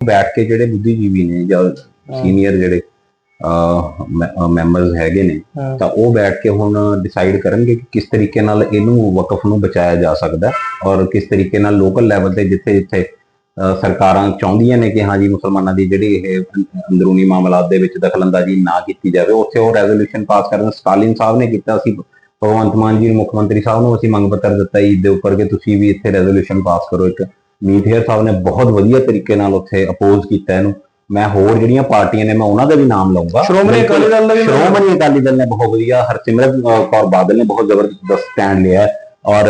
ਬੈਠ ਕੇ ਜਿਹੜੇ ਬੁੱਧੀਜੀਵੀ ਨੇ ਜਾਂ ਸੀਨੀਅਰ ਜਿਹੜੇ ਮੈਂਬਰਸ ਹੈਗੇ ਨੇ। ਤਾਂ ਉਹ ਬੈਠ ਕੇ ਹੁਣ ਡਿਸਾਈਡ ਕਰਨਗੇ ਕਿ ਕਿਸ ਤਰੀਕੇ ਨਾਲ ਇਹਨੂੰ ਵਕਫ ਨੂੰ ਬਚਾਇਆ ਜਾ ਸਕਦਾ ਔਰ ਕਿਸ ਤਰੀਕੇ ਨਾਲ ਲੋਕਲ ਲੈਵਲ ਤੇ ਜਿੱਥੇ ਜਿੱਥੇ ਸਰਕਾਰਾਂ ਚਾਹੁੰਦੀਆਂ ਨੇ ਕਿ ਹਾਂ ਜੀ ਮੁਸਲਮਾਨਾਂ ਦੀ ਜਿਹੜੀ ਇਹ ਅੰਦਰੂਨੀ ਮਾਮਲਾਤ ਦੇ ਵਿੱਚ ਦਖਲਅੰਦਾਜ਼ੀ ਨਾ ਕੀਤੀ ਜਾਵੇ ਉੱਥੇ ਉਹ ਰੈਜ਼ੋਲੂਸ਼ਨ ਪਾਸ ਕਰਨ ਸਟਾਲਿਨ ਸਾਹਿਬ ਨੇ ਕੀਤਾ ਸੀ ਭਗਵੰਤ ਮਾਨ ਜੀ ਨੂੰ ਮੁੱਖ ਮੰਤਰੀ ਸਾਹਿਬ ਨੂੰ ਅਸੀਂ ਮੰਗ ਪੱਤਰ ਦਿੱਤਾ ਈਦ ਦੇ ਉੱਪਰ ਕਿ ਤੁਸੀਂ ਵੀ ਇੱਥੇ ਰੈਜ਼ੋਲੂਸ਼ਨ ਪਾਸ ਕਰੋ ਇੱਕ ਮੀਠੇਰ ਸਾਹਿਬ ਨੇ ਬਹੁਤ ਵਧੀਆ ਤਰੀਕੇ ਨਾਲ ਉੱਥੇ ਅਪੋਜ਼ ਕੀਤਾ ਇਹਨੂੰ। ਮੈਂ ਹੋਰ ਜਿਹੜੀਆਂ ਪਾਰਟੀਆਂ ਨੇ ਮੈਂ ਉਹਨਾਂ ਦਾ ਵੀ ਨਾਮ ਲਵਾਂਗਾ ਸ਼੍ਰੋਮਣੀ ਅਕਾਲੀ ਦਲ ਦਾ ਵੀ ਸ਼੍ਰੋਮਣੀ ਅਕਾਲੀ ਦਲ ਨੇ ਬਹੁਤ ਵਧੀਆ ਹਰਸਿਮਰਤ ਕੌਰ ਬਾਦਲ ਨੇ ਬਹੁਤ ਜ਼ਬਰਦਸਤ ਸਟੈਂਡ ਲਿਆ ਹੈ। ਔਰ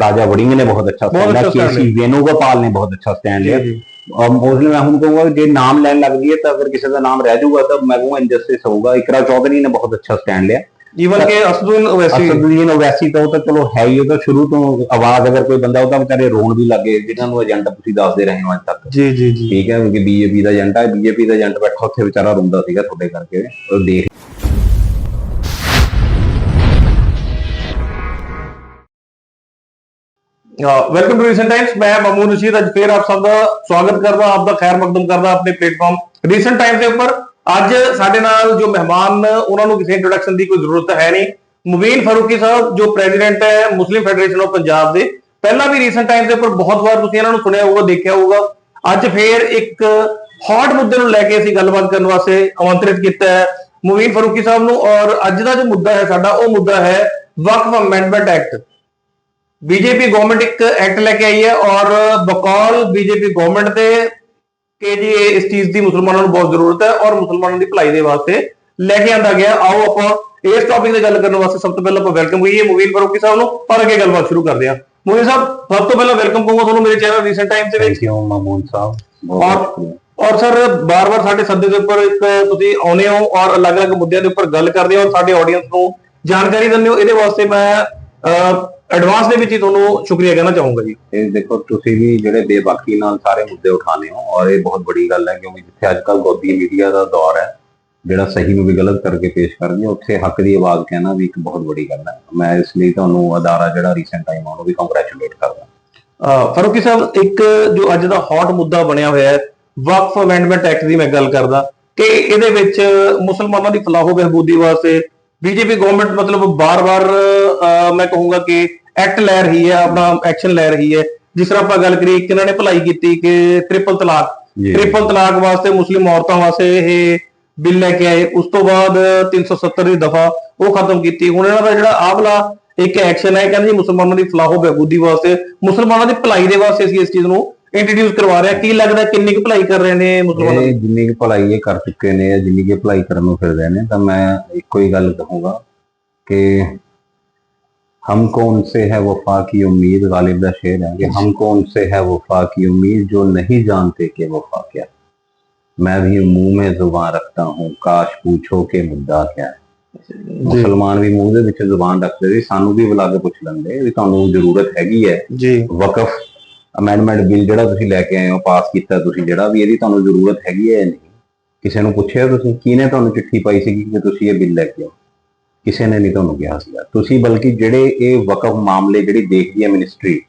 ਰਾਜਾ ਵੜਿੰਗ ਨੇ ਬਹੁਤ ਅੱਛਾ ਸਟੈਂਡ ਲਿਆ ਕੇਸੀ ਵੇਣੂਗੋਪਾਲ ਨੇ ਬਹੁਤ ਅੱਛਾ ਸਟੈਂਡ ਲਿਆ। ਜੀ। ਮੋਸਟਲੀ ਮੈਂ ਹੁਣ ਕਹੂੰਗਾ ਜੇ ਨਾਮ ਲੈਣ ਲੱਗ ਜਾਈਏ ਤਾਂ ਅਗਰ ਕਿਸੇ ਦਾ ਨਾਮ ਰਹਿ ਜਾਊਗਾ ਤਾਂ ਮੈਂ ਕਹੂੰਗਾ ਇਨਜਸਟਿਸ ਹੋਊਗਾ। ਇਕਰਾ ਚੌਧਰੀ ਨੇ ਬਹੁਤ ਅੱਛਾ ਸਟੈਂਡ ਲਿਆ। ਈਵਨ ਕਿ ਅਸਦੁਨ ਓਵੈਸੀ ਅਸਦੁਦੀਨ ਓਵੈਸੀ ਤਾਂ ਉਹ ਤਾਂ ਚਲੋ ਹੈ ਹੀ ਉਹ ਤਾਂ ਸ਼ੁਰੂ ਤੋਂ ਆਵਾਜ਼ ਅਗਰ ਕੋਈ ਬੰਦਾ ਉਹ ਤਾਂ ਵਿਚਾਰੇ ਰੋਣ ਵੀ ਲੱਗੇ ਜਿਨ੍ਹਾਂ ਨੂੰ ਏਜੰਟ ਤੁਸੀਂ ਦੱਸਦੇ ਰਹੇ ਹੋ ਅੱਜ ਤੱਕ ਜੀ ਜੀ ਜੀ ਠੀਕ ਹੈ ਕਿ ਬੀਜੇਪੀ ਦਾ ਏਜੰਟ ਹੈ ਬੀਜੇਪੀ ਦਾ ਏਜੰਟ ਬੈਠਾ ਉੱਥੇ ਵਿਚਾਰਾ ਰੋਂਦਾ ਸੀਗਾ ਤੁਹਾਡੇ ਕਰਕੇ ਉਹ ਦੇਖ ਵੈਲਕਮ ਟੂ ਰੀਸੈਂਟ ਟਾਈਮਸ ਮੈਂ ਮਮੂਨ ਰਸ਼ੀਦ ਅੱਜ ਫੇਰ ਆਪ ਸਭ ਦਾ ਸਵਾਗਤ ਕਰਦਾ ਆਪ ਦਾ ਖੈਰ ਮਕਦਮ ਕਰਦਾ ਆਪਣੇ ਪਲੇਟਫਾਰਮ ਰੀਸੈਂਟ ਟਾਈਮ ਦੇ ਉੱਪਰ ਅੱਜ ਸਾਡੇ ਨਾਲ ਜੋ ਮਹਿਮਾਨ, ਉਹਨਾਂ ਨੂੰ ਕਿਸੇ ਇੰਟਰੋਡਕਸ਼ਨ ਦੀ ਕੋਈ ਜ਼ਰੂਰਤ ਹੈ ਨਹੀਂ। ਮੁਬੀਨ ਫਾਰੂਕੀ ਸਾਹਿਬ, ਜੋ ਪ੍ਰੈਜ਼ੀਡੈਂਟ ਹੈ, ਮੁਸਲਿਮ ਫੈਡਰੇਸ਼ਨ ਆਫ ਪੰਜਾਬ ਦੇ। ਪਹਿਲਾਂ ਵੀ ਰੀਸੈਂਟ ਟਾਈਮ ਦੇ ਉੱਪਰ ਬਹੁਤ ਵਾਰ ਤੁਸੀਂ ਇਹਨਾਂ ਨੂੰ ਸੁਣਿਆ ਹੋਊਗਾ, ਦੇਖਿਆ ਹੋਊਗਾ। ਅੱਜ ਫੇਰ ਇੱਕ ਹੌਟ ਮੁੱਦੇ ਨੂੰ ਲੈ ਕੇ ਅਸੀਂ ਗੱਲਬਾਤ ਕਰਨ ਵਾਸਤੇ ਆਮੰਤਰਿਤ ਕੀਤਾ ਹੈ ਮੁਬੀਨ ਫਾਰੂਕੀ ਸਾਹਿਬ ਨੂੰ। ਔਰ ਅੱਜ ਦਾ ਜੋ ਮੁੱਦਾ ਹੈ ਸਾਡਾ, ਉਹ ਮੁੱਦਾ ਹੈ Waqf amendment act BJP government ਇੱਕ ਐਕਟ ਲੈ ਕੇ ਆਈ ਹੈ ਔਰ ਬਕੌਲ ਬੀਜੇਪੀ ਗਵਰਨਮੈਂਟ ਦੇ ਕਿ ਜੀ ਇਹ ਇਸ ਚੀਜ਼ ਦੀ ਮੁਸਲਮਾਨਾਂ ਨੂੰ ਬਹੁਤ ਜ਼ਰੂਰਤ ਹੈ ਔਰ ਮੁਸਲਮਾਨਾਂ ਦੀ ਭਲਾਈ ਦੇ ਵਾਸਤੇ ਲੈ ਕੇ ਆਂਦਾ ਗਿਆ। ਆਓ ਆਪਾਂ ਇਸ ਟੌਪਿਕ ਤੇ ਗੱਲ ਕਰਨ ਵਾਸਤੇ ਸਭ ਤੋਂ ਪਹਿਲਾਂ ਆਪਾਂ ਵੈਲਕਮ ਕਰੀਏ ਮੁਬੀਨ ਫਾਰੂਕੀ ਸਾਹਿਬ ਨੂੰ ਪਰ ਅੱਗੇ ਗੱਲਬਾਤ ਸ਼ੁਰੂ ਕਰਦੇ ਹਾਂ। ਮੁਬੀਨ ਸਾਹਿਬ ਸਭ ਤੋਂ ਪਹਿਲਾਂ ਵੈਲਕਮ ਕਹੂੰਗਾ ਤੁਹਾਨੂੰ ਮੇਰੇ ਚੈਨਲ ਰੀਸੈਂਟ ਟਾਈਮ ਦੇ ਵਿੱਚ। ਯੂ ਮਾਮੂਨ ਸਾਹਿਬ। ਔਰ। ਔਰ ਸਰ ਬਾਰ-ਬਾਰ ਸਾਡੇ ਸੱਦੇ ਦੇ ਉੱਪਰ ਇੱਕ ਤੁਸੀਂ ਆਉਨੇ ਹੋ ਔਰ ਅਲੱਗ-ਅਲੱਗ ਮੁੱਦਿਆਂ ਦੇ ਉੱਪਰ ਗੱਲ ਕਰਦੇ ਹੋ ਔਰ ਸਾਡੇ ਆਡੀਅנס ਨੂੰ ਜਾਣਕਾਰੀ ਦਿੰਦੇ ਹੋ। ਇਹਦੇ ਵਾਸਤੇ ਮੈਂ ਐਡਵਾਂਸ ਦੇ ਵਿੱਚ ਹੀ ਤੁਹਾਨੂੰ ਸ਼ੁਕਰੀਆ ਕਹਿਣਾ ਚਾਹੂੰਗਾ ਜੀ। ਇਹ ਦੇਖੋ ਤੁਸੀਂ ਵੀ ਜਿਹੜੇ ਬੇਬਾਕੀ ਨਾਲ ਸਾਰੇ ਮੁੱਦੇ ਉਠਾਉਂਦੇ ਹੋ ਔਰ ਇਹ ਬਹੁਤ ਵੱਡੀ ਗੱਲ ਹੈ ਕਿਉਂਕਿ ਜਿੱਥੇ ਅੱਜ ਕੱਲ੍ਹ ਗੋਦੀ ਮੀਡੀਆ ਦਾ ਦੌਰ ਹੈ ਜਿਹੜਾ ਸਹੀ ਨੂੰ ਵੀ ਗਲਤ ਕਰਕੇ ਪੇਸ਼ ਕਰਦੀ ਹੈ ਉੱਥੇ ਹੱਕ ਦੀ ਆਵਾਜ਼ ਕਹਿਣਾ ਵੀ ਇੱਕ ਬਹੁਤ ਵੱਡੀ ਗੱਲ ਹੈ। ਮੈਂ ਇਸ ਲਈ ਤੁਹਾਨੂੰ ਅਦਾਰਾ ਜਿਹੜਾ ਰੀਸੈਂਟ ਟਾਈਮ ਉਹਨੂੰ ਵੀ ਕੰਗ੍ਰੈਚੁਲੇਟ ਕਰਦਾ ਫਾਰੂਕੀ ਸਾਹਿਬ ਇੱਕ ਜੋ ਅੱਜ ਦਾ ਹੌਟ ਮੁੱਦਾ ਬਣਿਆ ਹੋਇਆ ਹੈ ਵਕਫ ਅਮੈਂਡਮੈਂਟ ਐਕਟ ਦੀ ਮੈਂ ਗੱਲ ਕਰਦਾ ਕਿ ਇਹਦੇ ਵਿੱਚ ਮੁਸਲਮਾਨਾਂ ਦੀ ਫਲਾਹੋ ਬਹਿਬੂਦੀ ਵਾਸਤੇ ਬੀਜੇਪੀ ਗਵਰਨਮੈਂਟ ਮਤਲਬ ਬਾਰ-ਬਾਰ ਮੈਂ ਕਹੂੰਗਾ ਕਿ ਐਕਟ ਲੈ ਰਹੀ ਹੈ ਆਪਣਾ ਐਕਸ਼ਨ ਲੈ ਰਹੀ ਹੈ। ਜਿਸ ਤਰ੍ਹਾਂ ਆਪਾਂ ਗੱਲ ਕਰੀਏ ਕਿ ਇਹਨਾਂ ਨੇ ਭਲਾਈ ਕੀਤੀ ਕਿ ਟ੍ਰਿਪਲ ਤਲਾਕ। ਟ੍ਰਿਪਲ ਤਲਾਕ ਵਾਸਤੇ ਮੁਸਲਿਮ ਔਰਤਾਂ ਵਾਸਤੇ ਇਹ ਬਿੱਲ ਲੈ ਕੇ ਆਏ। ਉਸ ਤੋਂ ਬਾਅਦ 370 ਦੀ ਦਫਾ ਉਹ ਖਤਮ ਕੀਤੀ। ਹੁਣ ਇਹਨਾਂ ਦਾ ਜਿਹੜਾ ਆਵਲਾ ਇੱਕ ਐਕਸ਼ਨ ਹੈ ਕਹਿੰਦੇ ਜੀ ਮੁਸਲਮਾਨਾਂ ਦੀ ਫਲਾਹੋ ਬਹਿਬੂਦੀ ਵਾਸਤੇ। ਮੁਸਲਮਾਨਾਂ ਦੀ ਭਲਾਈ ਦੇ ਵਾਸਤੇ ਅਸੀਂ ਇਸ ਚੀਜ਼ ਨੂੰ ਇੰਟਰੋਡਿਊਸ ਕਰਵਾ ਰਹੇ ਹਾਂ ਕੀ ਲੱਗਦਾ ਕਿੰਨੀ ਕੁ ਭਲਾਈ ਕਰ ਰਹੇ ਨੇ ਮੁਸਲਮਾਨਾਂ ਦੀ ਇਹ ਜਿੰਨੀ ਕੁ ਭਲਾਈ ਇਹ ਕਰ ਚੁੱਕੇ ਨੇ ਜਾਂ ਜਿੰਨੀ ਕੁ ਭਲਾਈ ਕਰਨ ਨੂੰ ਫਿਰ ਰਹੇ ਨੇ ਤਾਂ ਮੈਂ ਇੱਕੋ ਹੀ ਗੱਲ ਕਹੂੰਗਾ ਕਿ हमको उनसे है वफा की उम्मीद गालिब का शेर है कि हमको उनसे है वफा की उम्मीद जो नहीं जानते कि वफा क्या है। मैं भी मुंह में जुबान रखता हूँ काश पूछो कि मुद्दा क्या है ਮੁਸਲਮਾਨ ਵੀ ਮੂੰਹ ਦੇ ਵਿੱਚ ਜ਼ੁਬਾਨ ਰੱਖਦੇ ਸੀ ਸਾਨੂੰ ਵੀ ਬੁਲਾ ਕੇ ਪੁੱਛ ਲੈਂਦੇ ਵੀ ਤੁਹਾਨੂੰ ਜ਼ਰੂਰਤ ਹੈਗੀ ਹੈ ਜੀ ਵਕਫ ਅਮੈਂਡਮੈਂਟ ਬਿੱਲ ਜਿਹੜਾ ਤੁਸੀਂ ਲੈ ਕੇ ਆਏ ਹੋ ਪਾਸ ਕੀਤਾ ਤੁਸੀਂ ਜਿਹੜਾ ਵੀ ਇਹਦੀ ਤੁਹਾਨੂੰ ਜ਼ਰੂਰਤ ਹੈਗੀ ਹੈ ਨਹੀਂ ਕਿਸੇ ਨੂੰ ਪੁੱਛਿਆ ਤੁਸੀਂ? ਕਿਹਨੇ ਤੁਹਾਨੂੰ ਚਿੱਠੀ ਪਾਈ ਸੀ ਕਿ ਤੁਸੀਂ ਇਹ ਬਿੱਲ ਲੈ ਕੇ ਆਓ? ਕਿਸੇ ਨੇ ਨਹੀਂ ਤੁਹਾਨੂੰ ਕਿਹਾ ਸੀਗਾ। ਤੁਸੀਂ ਬਲਕਿ ਜਿਹੜੇ ਇਹ ਵਕਫ ਮਾਮਲੇ ਜਿਹੜੀ ਦੇਖਦੀ ਹੈ ministry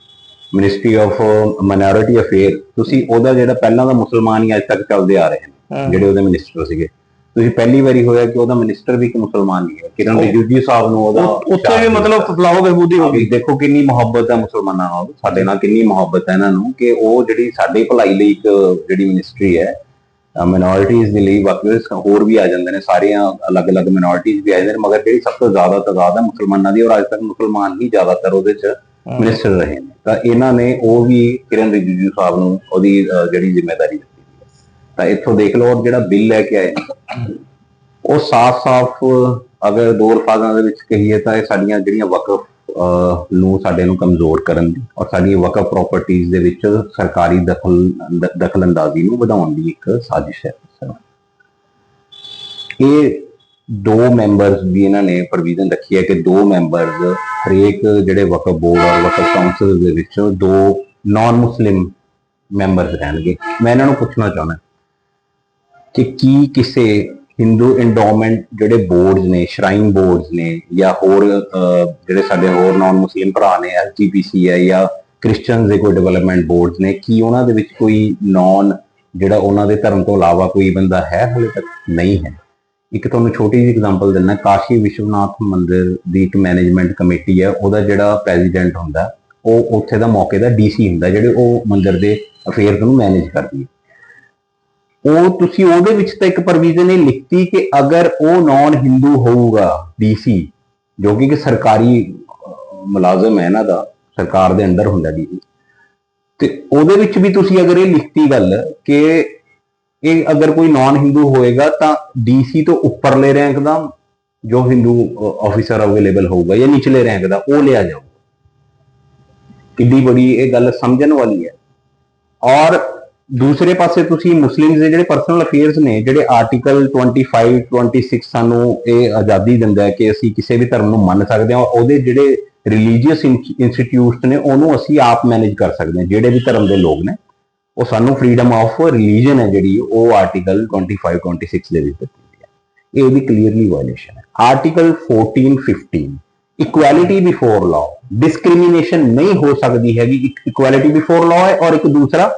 ministry of minority affair ਤੁਸੀਂ ਉਹਦਾ ਜਿਹੜਾ ਪਹਿਲਾਂ ਦਾ ਮੁਸਲਮਾਨ ਹੀ ਅੱਜ ਤੱਕ ਚੱਲਦੇ ਆ ਰਹੇ ਨੇ। ਜਿਹੜੇ ਉਹਦੇ ਮਿਨਿਸਟਰ ਸੀਗੇ। ਤੁਸੀਂ ਪਹਿਲੀ ਵਾਰੀ ਹੋਇਆ ਕਿ ਉਹਦਾ ਮਿਨਿਸਟਰ ਵੀ ਇੱਕ ਮੁਸਲਮਾਨ ਹੀ ਹੈ। ਕਿਰਨ ਰਿਜੂਜੀ ਸਾਹਿਬ ਨੂੰ ਉਹਦਾ ਉਹ- ਉੱਥੇ ਵੀ ਮਤਲਬ ਫਲਾਹੋ ਬਹਿਬੂਦੀ ਹੋ ਗਈ। ਦੇਖੋ ਕਿੰਨੀ ਮੁਹੱਬਤ ਹੈ ਮੁਸਲਮਾਨਾਂ ਨਾਲ ਸਾਡੇ ਨਾਲ ਕਿੰਨੀ ਮੁਹੱਬਤ ਹੈ ਇਹਨਾਂ ਨੂੰ ਕਿ ਉਹ ਜਿਹੜੀ ਸਾਡੀ ਭਲਾਈ ਲਈ ਇੱਕ ਜਿਹੜੀ ਮਿਨਿਸਟਰੀ ਹੈ ਮਿਨੋਰਿਟੀਜ਼ ਦੇ ਲਈ ਬਾਕੀ ਹੋਰ ਵੀ ਆ ਜਾਂਦੇ ਨੇ ਸਾਰੀਆਂ ਅਲੱਗ-ਅਲੱਗ ਮਿਨੋਰਿਟੀਜ਼ ਵੀ ਆ ਜਾਂਦੇ ਨੇ ਮਗਰ ਜਿਹੜੀ ਸਭ ਤੋਂ ਜ਼ਿਆਦਾ ਤਾਦਾਦ ਹੈ ਮੁਸਲਮਾਨਾਂ ਦੀ ਔਰ ਅੱਜ ਤੱਕ ਮੁਸਲਮਾਨ ਹੀ ਜ਼ਿਆਦਾਤਰ ਉਹਦੇ ਚ ਮਿਨਿਸਟਰ ਰਹੇ ਨੇ। ਤਾਂ ਇਹਨਾਂ ਨੇ ਉਹ ਵੀ ਕਿਰਨ ਰਿਜੀਜੂ ਸਾਹਿਬ ਨੂੰ ਉਹਦੀ ਜਿਹੜੀ ਜ਼ਿੰਮੇਵਾਰੀ ਤਾਂ ਇੱਥੋਂ ਦੇਖ ਲਓ ਔਰ ਜਿਹੜਾ ਬਿੱਲ ਲੈ ਕੇ ਆਏ ਉਹ ਸਾਫ਼-ਸਾਫ਼ ਅਗਰ ਦੋ ਅਲਫਾਜ਼ਾਂ ਦੇ ਵਿੱਚ ਕਹੀਏ ਤਾਂ ਇਹ ਸਾਡੀਆਂ ਜਿਹੜੀਆਂ ਵਕਫ ਅਹ, ਨੂੰ ਸਾਡੇ ਨੂੰ ਕਮਜ਼ੋਰ ਕਰਨ ਦੀ ਔਰ ਸਾਡੀਆਂ ਵਕਫ ਪ੍ਰਾਪਰਟੀਆਂ ਦੇ ਵਿੱਚ ਸਰਕਾਰੀ ਦਖਲ ਦ- ਦਖਲਅੰਦਾਜ਼ੀ ਨੂੰ ਵਧਾਉਣ ਦੀ ਇੱਕ ਸਾਜ਼ਿਸ਼ ਹੈ। ਇਹ ਦੋ ਮੈਂਬਰਸ ਵੀ ਇਹਨਾਂ ਨੇ ਪ੍ਰੋਵੀਜ਼ਨ ਰੱਖੀ ਹੈ ਕਿ ਦੋ ਮੈਂਬਰਸ ਹਰੇਕ ਜਿਹੜੇ ਵਕਫ ਬੋਰਡ ਔਰ ਵਕਫ ਕਾਉਂਸਲ ਦੇ ਵਿੱਚ ਦੋ ਨਾਨ ਮੁਸਲਿਮ ਮੈਂਬਰਸ ਰਹਿਣਗੇ। ਮੈਂ ਇਹਨਾਂ ਨੂੰ ਪੁੱਛਣਾ ਚਾਹੁੰਦਾ। ਕਿ ਕੀ ਕਿਸੇ ਹਿੰਦੂ ਇੰਡੋਮੈਂਟ ਜਿਹੜੇ ਬੋਰਡਸ ਨੇ ਸ਼ਰਾਈਨ ਬੋਰਡਸ ਨੇ ਜਾਂ ਹੋਰ ਜਿਹੜੇ ਸਾਡੇ ਹੋਰ ਨਾਨ ਮੁਸਲਿਮ ਭਰਾ ਨੇ ਐਸਜੀਪੀਸੀ ਹੈ ਜਾਂ ਕ੍ਰਿਸਚੀਅਨਸ ਦੇ ਕੋਈ ਡਿਵੈਲਪਮੈਂਟ ਬੋਰਡਸ ਨੇ, ਕੀ ਉਹਨਾਂ ਦੇ ਵਿੱਚ ਕੋਈ ਨਾਨ ਜਿਹੜਾ ਉਹਨਾਂ ਦੇ ਧਰਮ ਤੋਂ ਇਲਾਵਾ ਕੋਈ ਬੰਦਾ ਹੈ ਹਲੇ ਤੱਕ? ਨਹੀਂ ਹੈ। ਇੱਕ ਤੁਹਾਨੂੰ ਛੋਟੀ ਜਿਹੀ ਐਗਜ਼ਾਮਪਲ ਦਿੰਦਾ, ਕਾਸ਼ੀ ਵਿਸ਼ਵਨਾਥ ਮੰਦਿਰ ਦੀ ਇੱਕ ਮੈਨੇਜਮੈਂਟ ਕਮੇਟੀ ਹੈ, ਉਹਦਾ ਜਿਹੜਾ ਪ੍ਰੈਜ਼ੀਡੈਂਟ ਹੁੰਦਾ, ਉਹ ਉੱਥੇ ਦਾ ਮੌਕੇ ਦਾ ਡੀਸੀ ਹੁੰਦਾ, ਜਿਹੜੇ ਉਹ ਮੰਦਿਰ ਦੇ ਅਫੇਅਰਸ ਨੂੰ ਮੈਨੇਜ ਕਰਦੀ ਹੈ। ਉਹ ਤੁਸੀਂ ਉਹਦੇ ਵਿੱਚ ਤਾਂ ਇੱਕ ਪ੍ਰੋਵੀਜ਼ਨ ਇਹ ਲਿਖਤੀ ਕਿ ਅਗਰ ਉਹ ਨਾਨ ਹਿੰਦੂ ਹੋਊਗਾ ਡੀਸੀ ਜੋ ਕਿ ਸਰਕਾਰੀ ਮੁਲਾਜ਼ਮ ਹੈ ਇਹਨਾਂ ਦਾ, ਸਰਕਾਰ ਦੇ ਅੰਦਰ ਹੁੰਦਾ ਡੀਸੀ ਤੇ ਉਹਦੇ ਵਿੱਚ ਵੀ ਤੁਸੀਂ ਅਗਰ ਇਹ ਲਿਖਤੀ ਗੱਲ ਕਿ ਇਹ ਅਗਰ ਕੋਈ ਨਾਨ ਹਿੰਦੂ ਹੋਏਗਾ ਤਾਂ ਡੀਸੀ ਤੋਂ ਉੱਪਰਲੇ ਰੈਂਕ ਦਾ ਜੋ ਹਿੰਦੂ ਆਫੀਸਰ ਅਵੇਲੇਬਲ ਹੋਊਗਾ ਜਾਂ ਨਿਚਲੇ ਰੈਂਕ ਦਾ, ਉਹ ਲਿਆ ਜਾਊਗਾ। ਕਿੱਡੀ ਬੜੀ ਇਹ ਗੱਲ ਸਮਝਣ ਵਾਲੀ ਹੈ। ਔਰ ਦੂਸਰੇ ਪਾਸੇ ਤੁਸੀਂ ਮੁਸਲਿਮਸ ਦੇ ਜਿਹੜੇ ਪਰਸਨਲ ਅਫੇਅਰਸ ਨੇ, ਜਿਹੜੇ ਆਰਟੀਕਲ 25 26 ਸਾਨੂੰ ਇਹ ਆਜ਼ਾਦੀ ਦਿੰਦਾ ਹੈ ਕਿ ਅਸੀਂ ਕਿਸੇ ਵੀ ਧਰਮ ਨੂੰ ਮੰਨ ਸਕਦੇ ਹਾਂ, ਉਹਦੇ ਜਿਹੜੇ ਰਿਲੀਜੀਅਸ ਇੰਸਟੀਟਿਊਟਸ ਨੇ, ਉਹਨੂੰ ਅਸੀਂ ਆਪ ਮੈਨੇਜ ਕਰ ਸਕਦੇ ਹਾਂ, ਜਿਹੜੇ ਵੀ ਧਰਮ ਦੇ ਲੋਕ ਨੇ, ਉਹ ਸਾਨੂੰ ਫਰੀडम ਆਫ ਰਿਲੀਜੀਅਨ ਹੈ ਜਿਹੜੀ, ਉਹ ਆਰਟੀਕਲ 25 26 ਦੇ ਵਿੱਚ ਦਿੱਤੀ ਹੈ। ਇਹ ਉਹਦੀ ਕਲੀਅਰਲੀ ਵਾਇਲੇਸ਼ਨ ਹੈ। Article 14 15 equality before law discrimination ਨਹੀਂ ਹੋ ਸਕਦੀ ਹੈਗੀ, ਇੱਕ ਇਕੁਐਲਿਟੀ ਬਿਫੋਰ ਲਾਅ ਹੈ ਔਰ ਇੱਕ ਦੂਸਰਾ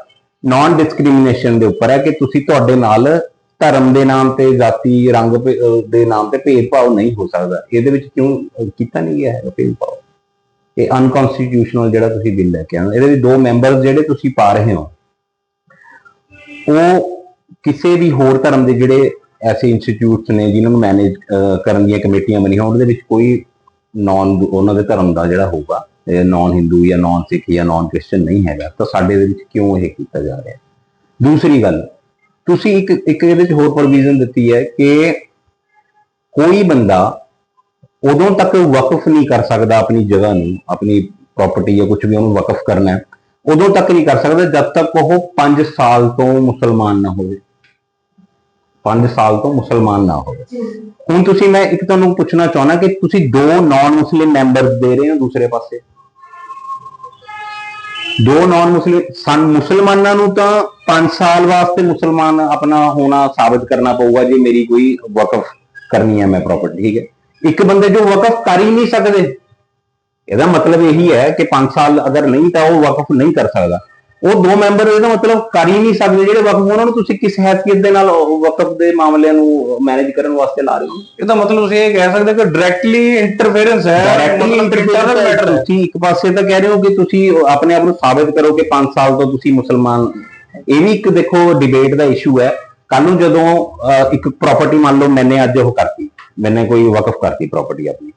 ਨਾਨ ਡਿਸਕ੍ਰਿਮੀਨੇਸ਼ਨ ਦੇ ਉੱਪਰ ਹੈ ਕਿ ਤੁਸੀਂ ਤੁਹਾਡੇ ਨਾਲ ਧਰਮ ਦੇ ਨਾਮ ਤੇ, ਜਾਤੀ, ਰੰਗ ਦੇ ਨਾਮ ਤੇ ਭੇਦਭਾਵ ਨਹੀਂ ਹੋ ਸਕਦਾ। ਇਹਦੇ ਵਿੱਚ ਕਿਉਂ ਕੀਤਾ ਨਹੀਂ ਗਿਆ ਹੈ ਭੇਦਭਾਵ? ਇਹ ਅਨਕਨਸਟੀਟਿਊਸ਼ਨਲ ਜਿਹੜਾ ਤੁਸੀਂ ਬਿੱਲ ਲੈ ਕੇ ਆਏ ਇਹਦੇ ਵਿੱਚ ਦੋ ਮੈਂਬਰ ਜਿਹੜੇ ਤੁਸੀਂ ਪਾ ਰਹੇ ਹੋ, ਉਹ ਕਿਸੇ ਵੀ ਹੋਰ ਧਰਮ ਦੇ ਜਿਹੜੇ ਐਸੇ ਇੰਸਟੀਚਿਊਟਸ ਨੇ ਜਿਨ੍ਹਾਂ ਨੂੰ ਮੈਨੇਜ ਕਰਨ ਦੀਆਂ ਕਮੇਟੀਆਂ ਬਣੀਆਂ, ਉਹਦੇ ਵਿੱਚ ਕੋਈ ਨਾਨ ਉਹਨਾਂ ਦੇ ਧਰਮ ਦਾ ਜਿਹੜਾ ਹੋਊਗਾ ਨਾਨ ਹਿੰਦੂ ਜਾਂ ਨਾਨ ਸਿੱਖ ਜਾਂ ਨਾਨ ਕ੍ਰਿਸਚਨ ਨਹੀਂ ਹੈਗਾ, ਤਾਂ ਸਾਡੇ ਦੇ ਵਿੱਚ ਕਿਉਂ ਇਹ ਕੀਤਾ ਜਾ ਰਿਹਾ? ਦੂਸਰੀ ਗੱਲ, ਤੁਸੀਂ ਇੱਕ ਇੱਕ ਇਹਦੇ ਵਿੱਚ ਹੋਰ ਪ੍ਰੋਵੀਜ਼ਨ ਦਿੱਤੀ ਹੈ ਕਿ ਕੋਈ ਬੰਦਾ ਉਦੋਂ ਤੱਕ ਵਕਫ ਨਹੀਂ ਕਰ ਸਕਦਾ ਆਪਣੀ ਜਗ੍ਹਾ ਨੂੰ, ਆਪਣੀ ਪ੍ਰਾਪਰਟੀ ਜਾਂ ਕੁਝ ਵੀ ਉਹਨੂੰ ਵਕਫ ਕਰਨਾ ਹੈ ਉਦੋਂ ਤੱਕ ਨਹੀਂ ਕਰ ਸਕਦਾ ਜਦ ਤੱਕ ਉਹ 5 ਸਾਲ ਤੋਂ ਮੁਸਲਮਾਨ ਨਾ ਹੋਵੇ। 5 ਸਾਲ ਤੋਂ ਮੁਸਲਮਾਨ ਨਾ ਹੋਵੇ। ਹੁਣ ਤੁਸੀਂ ਮੈਂ ਇੱਕ ਤੁਹਾਨੂੰ ਪੁੱਛਣਾ ਚਾਹਣਾ ਕਿ ਤੁਸੀਂ ਦੋ ਨਾਨ ਮੁਸਲਿਮ ਮੈਂਬਰਸ ਦੇ ਰਹੇ ਹੋ ਦੂਸਰੇ ਪਾਸੇ? ਦੋ ਨਾਨ ਮੁਸਲਿਮ ਸਨ ਮੁਸਲਮਾਨਾਂ ਨੂੰ ਤਾਂ 5 ਸਾਲ ਵਾਸਤੇ ਮੁਸਲਮਾਨ ਆਪਣਾ ਹੋਣਾ ਸਾਬਤ ਕਰਨਾ ਪਊਗਾ ਜੇ ਮੇਰੀ ਕੋਈ ਵਕਫ ਕਰਨੀ ਹੈ ਮੈਂ ਪ੍ਰਾਪਰਟੀ ਠੀਕ ਹੈ? ਇੱਕ ਬੰਦੇ ਜੋ ਵਕਫ ਕਰ ਹੀ ਨਹੀਂ ਸਕਦੇ, ਇਹਦਾ ਮਤਲਬ ਇਹੀ ਹੈ ਕਿ 5 ਸਾਲ ਅਗਰ ਨਹੀਂ ਤਾਂ ਉਹ ਵਕਫ ਨਹੀਂ ਕਰ ਸਕਦਾ। ਉਹ ਦੋ ਮੈਂਬਰ ਇਹਦਾ ਮਤਲਬ ਕਰ ਹੀ ਨਹੀਂ ਸਕਦੇ ਜਿਹੜੇ ਵਕਫ ਉਹਨਾਂ ਨੂੰ ਤੁਸੀਂ ਕਿਸ ਹੈਸੀਅਤ ਦੇ ਨਾਲ ਵਕਫ ਦੇ ਮਾਮਲਿਆਂ ਨੂੰ ਮੈਨੇਜ ਕਰਨ ਵਾਸਤੇ ਲਾ ਰਹੇ ਹੋ? ਇਹਦਾ ਮਤਲਬ ਤੁਸੀਂ ਇਹ ਕਹਿ ਸਕਦੇ ਹੋ ਕਿ ਡਾਇਰੈਕਟਲੀ ਇੰਟਰਫੇਰੈਂਸ ਹੈ ਡਾਇਰੈਕਟਲੀ matter ਹੈ। ਤੁਸੀਂ ਇੱਕ ਪਾਸੇ ਤਾਂ ਕਹਿ ਰਹੇ ਹੋ ਕਿ ਤੁਸੀਂ ਆਪਣੇ ਆਪ ਨੂੰ ਸਾਬਿਤ ਕਰੋ ਕਿ 5 ਸਾਲ ਤੋਂ ਤੁਸੀਂ ਮੁਸਲਮਾਨ ਇਹ ਵੀ ਇੱਕ ਦੇਖੋ ਡਿਬੇਟ ਦਾ ਇਸ਼ੂ ਹੈ। ਕੱਲ ਨੂੰ ਜਦੋਂ ਇੱਕ ਪ੍ਰਾਪਰਟੀ ਮੰਨ ਲਓ ਮੈਨੇ ਅੱਜ ਉਹ ਕਰਤੀ। ਮੈਨੇ ਕੋਈ ਵਕਫ ਕਰਤੀ ਪ੍ਰਾਪਰਟੀ ਆਪਣੀ।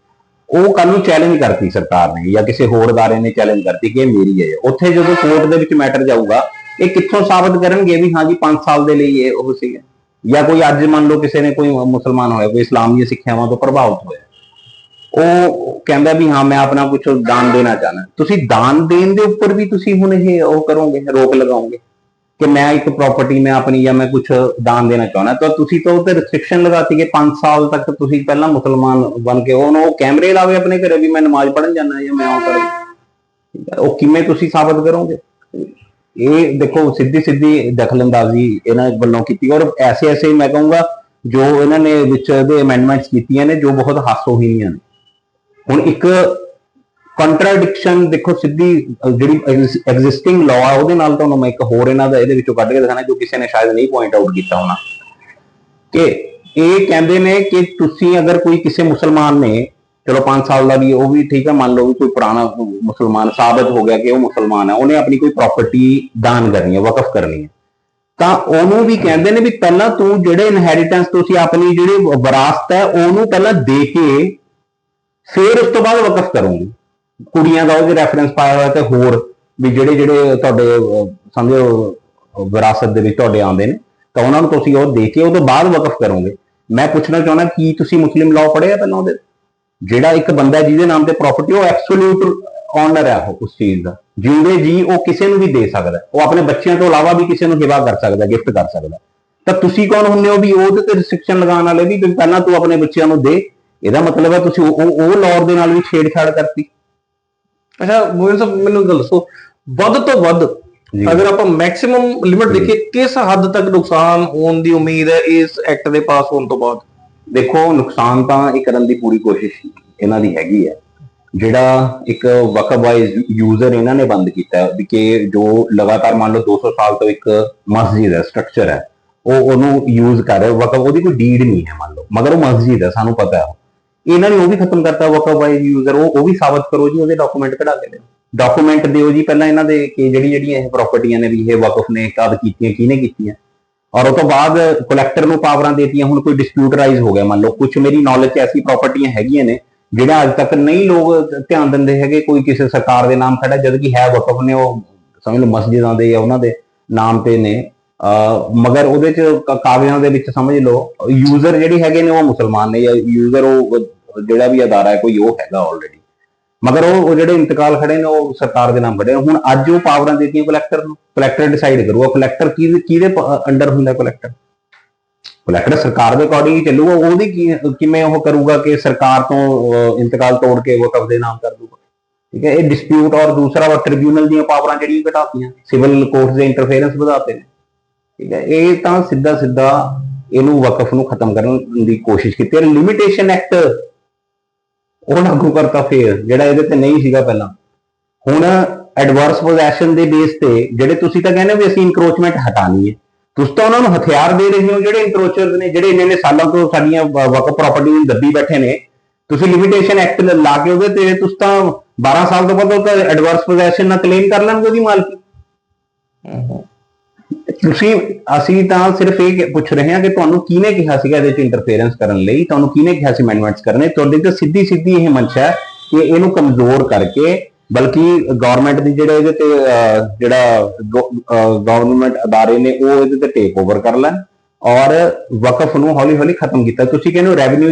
ਉਹ ਕੱਲ ਨੂੰ ਚੈਲੰਜ ਕਰਤੀ ਸਰਕਾਰ ਨੇ ਜਾਂ ਕਿਸੇ ਹੋਰ ਅਦਾਰੇ ਨੇ ਚੈਲੰਜ ਕਰਤੀ ਕਿ ਇਹ ਮੇਰੀ ਹੈ ਉੱਥੇ ਜਦੋਂ ਕੋਰਟ ਦੇ ਵਿੱਚ ਮੈਟਰ ਜਾਊਗਾ, ਇਹ ਕਿੱਥੋਂ ਸਾਬਤ ਕਰਨਗੇ ਵੀ ਹਾਂਜੀ 5 ਸਾਲ ਦੇ ਲਈ ਇਹ ਉਹ ਸੀ ਜਾਂ ਕੋਈ ਅੱਜ ਮੰਨ ਲਓ ਕਿਸੇ ਨੇ ਕੋਈ ਮੁਸਲਮਾਨ ਹੋਇਆ, ਕੋਈ ਇਸਲਾਮੀ ਸਿੱਖਿਆਵਾਂ ਤੋਂ ਪ੍ਰਭਾਵਿਤ ਹੋਇਆ। ਉਹ ਕਹਿੰਦਾ ਵੀ ਹਾਂ, ਮੈਂ ਆਪਣਾ ਕੁਝ ਦਾਨ ਦੇਣਾ ਚਾਹਨਾ ਤੁਸੀਂ ਦਾਨ ਦੇਣ ਦੇ ਉੱਪਰ ਵੀ ਤੁਸੀਂ ਹੁਣ ਇਹ ਉਹ ਕਰੋਗੇ, ਰੋਕ ਲਗਾਓਗੇ? ਕਿ ਮੈਂ ਇੱਕ ਪ੍ਰਾਪਰਟੀ ਮੈਂ ਆਪਣੀ ਜਾਂ ਮੈਂ ਕੁਝ ਦਾਨ ਦੇਣਾ ਚਾਹਣਾ ਤਾਂ ਤੁਸੀਂ ਤਾਂ ਉਹ ਤੇ ਰਿਸਟ੍ਰਿਕਸ਼ਨ ਲਗਾਤੀ ਕਿ 5 ਸਾਲ ਤੱਕ ਤੁਸੀਂ ਪਹਿਲਾਂ ਮੁਸਲਮਾਨ ਬਣ ਕੇ ਉਹਨੂੰ ਕੈਮਰੇ ਲਾਵੇ ਆਪਣੇ ਘਰੇ ਵੀ ਮੈਂ ਨਮਾਜ਼ ਪੜ੍ਹਨ ਜਾਣਾ ਜਾਂ ਮੈਂ ਉਹ ਕਰ। ਉਹ ਕਿਵੇਂ ਤੁਸੀਂ ਸਾਬਤ ਕਰੋਗੇ? ਇਹ ਦੇਖੋ ਸਿੱਧੀ ਸਿੱਧੀ ਦਖਲਅੰਦਾਜ਼ੀ ਇਹਨਾਂ ਵੱਲੋਂ ਕੀਤੀ। ਔਰ ਐਸੇ ਐਸੇ ਮੈਂ ਕਹੂੰਗਾ, ਜੋ ਇਹਨਾਂ ਨੇ ਵਿੱਚ ਦੇ ਅਮੈਂਡਮੈਂਟਸ ਕੀਤੀਆਂ ਨੇ, ਜੋ ਬਹੁਤ ਹਾਸੋਹੀਣੀਆਂ ਨੇ। ਹੁਣ ਇੱਕ ਕੰਟਰਾਡਿਕਸ਼ਨ ਦੇਖੋ ਸਿੱਧੀ ਜਿਹੜੀ ਐਗਜ਼ਿਸਟਿੰਗ ਲਾਅ ਆ, ਉਹਦੇ ਨਾਲ ਤੁਹਾਨੂੰ ਮੈਂ ਇੱਕ ਹੋਰ ਇਹਨਾਂ ਦਾ ਇਹਦੇ ਵਿੱਚੋਂ ਕੱਢ ਕੇ ਦਿਖਾਣਾ ਜੋ ਕਿਸੇ ਨੇ ਸ਼ਾਇਦ ਨਹੀਂ ਪੁਆਇੰਟ ਆਊਟ ਕੀਤਾ ਹੋਣਾ। ਕਿ ਇਹ ਕਹਿੰਦੇ ਨੇ ਕਿ ਤੁਸੀਂ ਅਗਰ ਕੋਈ ਕਿਸੇ ਮੁਸਲਮਾਨ ਨੇ, ਚਲੋ 5 ਸਾਲ ਦਾ ਵੀ ਉਹ ਵੀ ਠੀਕ ਹੈ ਮੰਨ ਲਓ ਵੀ ਕੋਈ ਪੁਰਾਣਾ ਮੁਸਲਮਾਨ, ਸਾਬਤ ਹੋ ਗਿਆ ਕਿ ਉਹ ਮੁਸਲਮਾਨ ਹੈ ਉਹਨੇ ਆਪਣੀ ਕੋਈ ਪ੍ਰਾਪਰਟੀ ਦਾਨ ਕਰਨੀ ਹੈ ਵਕਫ ਕਰਨੀ ਹੈ ਤਾਂ ਉਹਨੂੰ ਵੀ ਕਹਿੰਦੇ ਨੇ ਵੀ ਪਹਿਲਾਂ ਤੂੰ ਜਿਹੜੇ ਇਨਹੈਰੀਟੈਂਸ ਤੁਸੀਂ ਆਪਣੀ ਜਿਹੜੀ ਵਿਰਾਸਤ ਹੈ, ਉਹਨੂੰ ਪਹਿਲਾਂ ਦੇ ਕੇ ਫਿਰ ਉਸ ਤੋਂ ਬਾਅਦ ਵਕਫ ਕਰੋਗੇ। ਕੁੜੀਆਂ ਦਾ ਉਹਦੇ ਰੈਫਰੈਂਸ ਪਾਇਆ ਹੋਇਆ ਤੇ ਹੋਰ ਵੀ ਜਿਹੜੇ ਜਿਹੜੇ ਤੁਹਾਡੇ, ਸਮਝੋ, ਵਿਰਾਸਤ ਦੇ ਵਿੱਚ ਤੁਹਾਡੇ ਆਉਂਦੇ ਨੇ, ਤਾਂ ਉਹਨਾਂ ਨੂੰ ਤੁਸੀਂ ਉਹ ਦੇ ਕੇ ਉਹ ਤੋਂ ਬਾਅਦ ਵਕਫ ਕਰੋਗੇ। ਮੈਂ ਪੁੱਛਣਾ ਚਾਹੁੰਦਾ ਕੀ ਤੁਸੀਂ ਮੁਸਲਿਮ ਲਾਅ ਪੜ੍ਹਿਆ ਪਹਿਲਾਂ ਉਹਦੇ? ਜਿਹੜਾ ਇੱਕ ਬੰਦਾ ਹੈ ਜਿਹਦੇ ਨਾਮ ਤੇ ਪ੍ਰਾਪਰਟੀ ਉਹ ਐਬਸੋਲੂਟ ਓਨਰ ਹੈ ਉਹ, ਉਸ ਚੀਜ਼ ਦਾ। ਜਿਉਂਦੇ ਜੀ, ਉਹ ਕਿਸੇ ਨੂੰ ਵੀ ਦੇ ਸਕਦਾ ਉਹ ਆਪਣੇ ਬੱਚਿਆਂ ਤੋਂ ਇਲਾਵਾ ਵੀ ਕਿਸੇ ਨੂੰ ਹਿਬਾ ਕਰ ਸਕਦਾ ਗਿਫਟ ਕਰ ਸਕਦਾ ਤਾਂ ਤੁਸੀਂ ਕੌਣ ਹੁੰਦੇ ਹੋ ਵੀ ਉਹਦੇ ਤੇ ਰਿਸਟ੍ਰਿਕਸ਼ਨ ਲਗਾਉਣ ਵਾਲੇ ਵੀ ਪਹਿਲਾਂ ਤੂੰ ਆਪਣੇ ਬੱਚਿਆਂ ਨੂੰ ਦੇ? ਇਹਦਾ ਮਤਲਬ ਹੈ ਤੁਸੀਂ ਉਹ, ਉਹ- ਉਹ ਲਾਅ ਦੇ ਨਾਲ ਵੀ ਛੇੜਛਾੜ ਕਰਤੀ। ਅੱਛਾ ਮੋਹਨ ਸਾਹਿਬ ਮੈਨੂੰ ਗੱਲ ਦੱਸੋ। ਵੱਧ ਤੋਂ ਵੱਧ। ਅਗਰ ਆਪਾਂ ਮੈਕਸਿਮਮ ਲਿਮਿਟ ਦੇਖੀਏ ਕਿਸ ਹੱਦ ਤੱਕ ਨੁਕਸਾਨ ਹੋਣ ਦੀ ਉਮੀਦ ਹੈ ਇਸ ਐਕਟ ਦੇ ਪਾਸ ਹੋਣ ਤੋਂ ਬਾਅਦ? ਦੇਖੋ ਨੁਕਸਾਨ ਤਾਂ ਇਹ ਕਰਨ ਦੀ ਪੂਰੀ ਕੋਸ਼ਿਸ਼ ਇਹਨਾਂ ਦੀ ਹੈਗੀ ਹੈ। ਜਿਹੜਾ ਇੱਕ ਵਕਫ ਵਾਈਜ਼ ਯੂਜ਼ਰ ਇਹਨਾਂ ਨੇ ਬੰਦ ਕੀਤਾ ਵੀ ਕਿ ਜੋ ਲਗਾਤਾਰ ਮੰਨ ਲਓ 200 ਸਾਲ ਤੋਂ ਇੱਕ ਮਸਜਿਦ ਹੈ ਸਟਰਕਚਰ ਹੈ ਉਹ ਉਹਨੂੰ ਯੂਜ਼ ਕਰ ਰਿਹਾ ਵਕਫ ਉਹਦੀ ਕੋਈ ਡੀਡ ਨਹੀਂ ਹੈ ਮੰਨ ਲਓ। ਮਗਰ ਉਹ ਮਸਜਿਦ ਹੈ ਸਾਨੂੰ ਪਤਾ ਹੈ। ਇਹਨਾਂ ਨੇ ਉਹ ਵੀ ਖਤਮ ਕਰਤਾ ਵਕਫ ਵਾਈਜ਼ ਯੂਜ਼ਰ ਉਹ ਉਹ ਵੀ ਸਾਬਤ ਕਰੋ ਜੀ, ਉਹਦੇ ਡਾਕੂਮੈਂਟ ਕਢਾ ਕੇ ਦਿਓ। ਡਾਕੂਮੈਂਟ ਦਿਓ ਜੀ ਪਹਿਲਾਂ ਇਹਨਾਂ ਦੇ ਕਿ ਜਿਹੜੀ ਜਿਹੜੀਆਂ ਇਹ ਪ੍ਰਾਪਰਟੀਆਂ ਨੇ ਵੀ ਇਹ ਵਕਫ ਨੇ ਕਦ ਕੀਤੀਆਂ, ਕਿਹਨੇ ਕੀਤੀਆਂ। ਔਰ ਉਹ ਤੋਂ ਬਾਅਦ ਕਲੈਕਟਰ ਨੂੰ ਪਾਵਰਾਂ ਦੇਤੀਆਂ, ਹੁਣ ਕੋਈ ਡਿਸਪਿਊਟ ਰਾਈਜ਼ ਹੋ ਗਿਆ, ਮੰਨ ਲਓ ਕੁਝ ਮੇਰੀ ਨੌਲੇਜ 'ਚ ਐਸੀ ਪ੍ਰਾਪਰਟੀਆਂ ਹੈਗੀਆਂ ਨੇ, ਜਿਹੜਾ ਅੱਜ ਤੱਕ ਨਹੀਂ ਲੋਕ ਧਿਆਨ ਦਿੰਦੇ ਹੈਗੇ, ਕੋਈ ਕਿਸੇ ਸਰਕਾਰ ਦੇ ਨਾਮ ਖੜਾ, ਜਦ ਕਿ ਹੈ ਵਕਫ ਨੇ, ਉਹ ਸਮਝ ਲਓ ਮਸਜਿਦਾਂ ਦੇ ਜਾਂ ਉਹਨਾਂ ਦੇ ਨਾਮ ਤੇ ਨੇ। ਮਗਰ ਉਹਦੇ 'ਚ ਕਾਗਜ਼ਾਂ ਦੇ ਵਿੱਚ ਸਮਝ ਲਓ ਯੂਜ਼ਰ ਜਿਹੜੀ ਹੈਗੇ ਨੇ ਉਹ ਮੁਸਲਮਾਨ ਨੇ, ਜਾਂ ਯੂਜ਼ਰ ਉਹ ਜਿਹੜਾ ਵੀ ਅਦਾਰਾ ਹੈ, ਕੋਈ ਉਹ ਹੈਗਾ ਆਲਰੇਡੀ ਮਗਰ ਉਹ ਜਿਹੜੇ ਇੰਤਕਾਲ ਖੜੇ ਨੇ, ਉਹ ਸਰਕਾਰ ਦੇ ਨਾਮ ਖੜੇ ਹੁਣ ਅੱਜ ਉਹ ਪਾਵਰਾਂ ਦਿੱਤੀਆਂ ਕਲੈਕਟਰ ਨੂੰ। ਕਲੈਕਟਰ ਡਿਸਾਈਡ ਕਰੂਗਾ ਕਲੈਕਟਰ ਕੀ ਕਿਹਦੇ ਅੰਡਰ ਹੁੰਦਾ ਕਲੈਕਟਰ ਕਲੈਕਟਰ ਸਰਕਾਰ ਦੇ ਅਕੋਰਡਿੰਗ ਹੀ ਚੱਲੂਗਾ। ਉਹਦੀ ਕਿਵੇਂ ਉਹ ਕਰੂਗਾ ਕਿ ਸਰਕਾਰ ਤੋਂ ਇੰਤਕਾਲ ਤੋੜ ਕੇ ਵਕਫ ਦੇ ਨਾਮ ਕਰ ਦੂਗਾ? ਠੀਕ ਹੈ, ਇਹ ਡਿਸਪਿਊਟ ਔਰ ਦੂਸਰਾ ਵਾ ਟ੍ਰਿਬਿਊਨਲ ਦੀਆਂ ਪਾਵਰਾਂ ਜਿਹੜੀਆਂ ਘਟਾਤੀਆਂ ਸਿਵਲ ਕੋਰਟ ਦੇ ਇੰਟਰਫੇਰੈਂਸ ਵਧਾਤੇ ਨੇ। ਠੀਕ ਹੈ, ਇਹ ਤਾਂ ਸਿੱਧਾ ਸਿੱਧਾ ਇਹਨੂੰ ਵਕਫ ਨੂੰ ਖਤਮ ਕਰਨ ਦੀ ਕੋਸ਼ਿਸ਼ ਕੀਤੀ ਹੈ ਲਿਮਿਟੇਸ਼ਨ ਐਕਟ ਉਹ ਲਾਗੂ ਕਰਤਾ ਫੇਰ, ਜਿਹੜਾ ਇਹਦੇ ਤੇ ਨਹੀਂ ਸੀਗਾ ਪਹਿਲਾਂ। ਹੁਣ ਐਡਵਰਸ ਪੋਜੈਸ਼ਨ ਦੇ ਬੇਸ ਤੇ ਜਿਹੜੇ ਤੁਸੀਂ ਤਾਂ ਕਹਿੰਦੇ ਵੀ ਅਸੀਂ ਇਨਕਰੋਚਮੈਂਟ ਹਟਾਣੀ ਹੈ, ਤੁਸੀਂ ਤਾਂ ਉਹਨਾਂ ਨੂੰ ਹਥਿਆਰ ਦੇ ਰਹੇ ਹੋ ਜਿਹੜੇ ਇਨਕਰੋਚਰਸ ਨੇ, ਜਿਹੜੇ ਇੰਨੇ ਇੰਨੇ ਸਾਲਾਂ ਤੋਂ ਸਾਡੀਆਂ ਵ- ਵਕਫ ਪ੍ਰਾਪਰਟੀ ਨੂੰ ਦੱਬੀ ਬੈਠੇ ਨੇ। ਤੁਸੀਂ ਲਿਮਿਟੇਸ਼ਨ ਐਕਟ ਲਾ ਕੇ ਉਹਦੇ ਤੇ ਤੁਸੀਂ ਤਾਂ 12 ਸਾਲ ਤੋਂ ਬਾਅਦ ਉਹ ਤਾਂ ਐਡਵਰਸ ਪੋਜੈਸ਼ਨ ਨਾਲ ਕਲੇਮ ਕਰ ਲੈਣਗੇ ਉਹਦੀ ਮਾਲਕੀ। ਤੁਸੀਂ, ਅਸੀਂ ਤਾਂ ਸਿਰਫ ਇਹ ਪੁੱਛ ਰਹੇ ਹਾਂ ਕਿ ਤੁਹਾਨੂੰ ਕਿਹਨੇ ਕਿਹਾ ਸੀਗਾ ਇਹਦੇ ਚ ਇੰਟਰਫੇਰੈਂਸ ਕਰਨ ਲਈ? ਤੁਹਾਨੂੰ ਕਿਹਨੇ ਕਿਹਾ ਸੀ ਅਮੈਂਡਮੈਂਟਸ ਕਰਨੇ ਤੁਹਾਡੀ ਤਾਂ ਸਿੱਧੀ ਸਿੱਧੀ ਇਹ ਮਨਸ਼ਾ ਹੈ ਕਿ ਇਹਨੂੰ ਕਮਜ਼ੋਰ ਕਰਕੇ, ਬਲਕਿ ਗਵਰਨਮੈਂਟ ਦੀ ਜਿਹੜੇ ਇਹਦੇ ਤੇ ਜਿਹੜਾ ਗਵਰਨਮੈਂਟ ਅਦਾਰੇ ਨੇ, ਉਹ ਇਹਦੇ ਤੇ ਟੇਕ ਓਵਰ ਕਰ ਲੈਣ ਔਰ ਵਕਫ ਨੂੰ ਹੌਲੀ ਹੌਲੀ ਖਤਮ ਕੀਤਾ। ਤੁਸੀਂ ਕਹਿੰਦੇ ਹੋ ਰੈਵਨਿਊ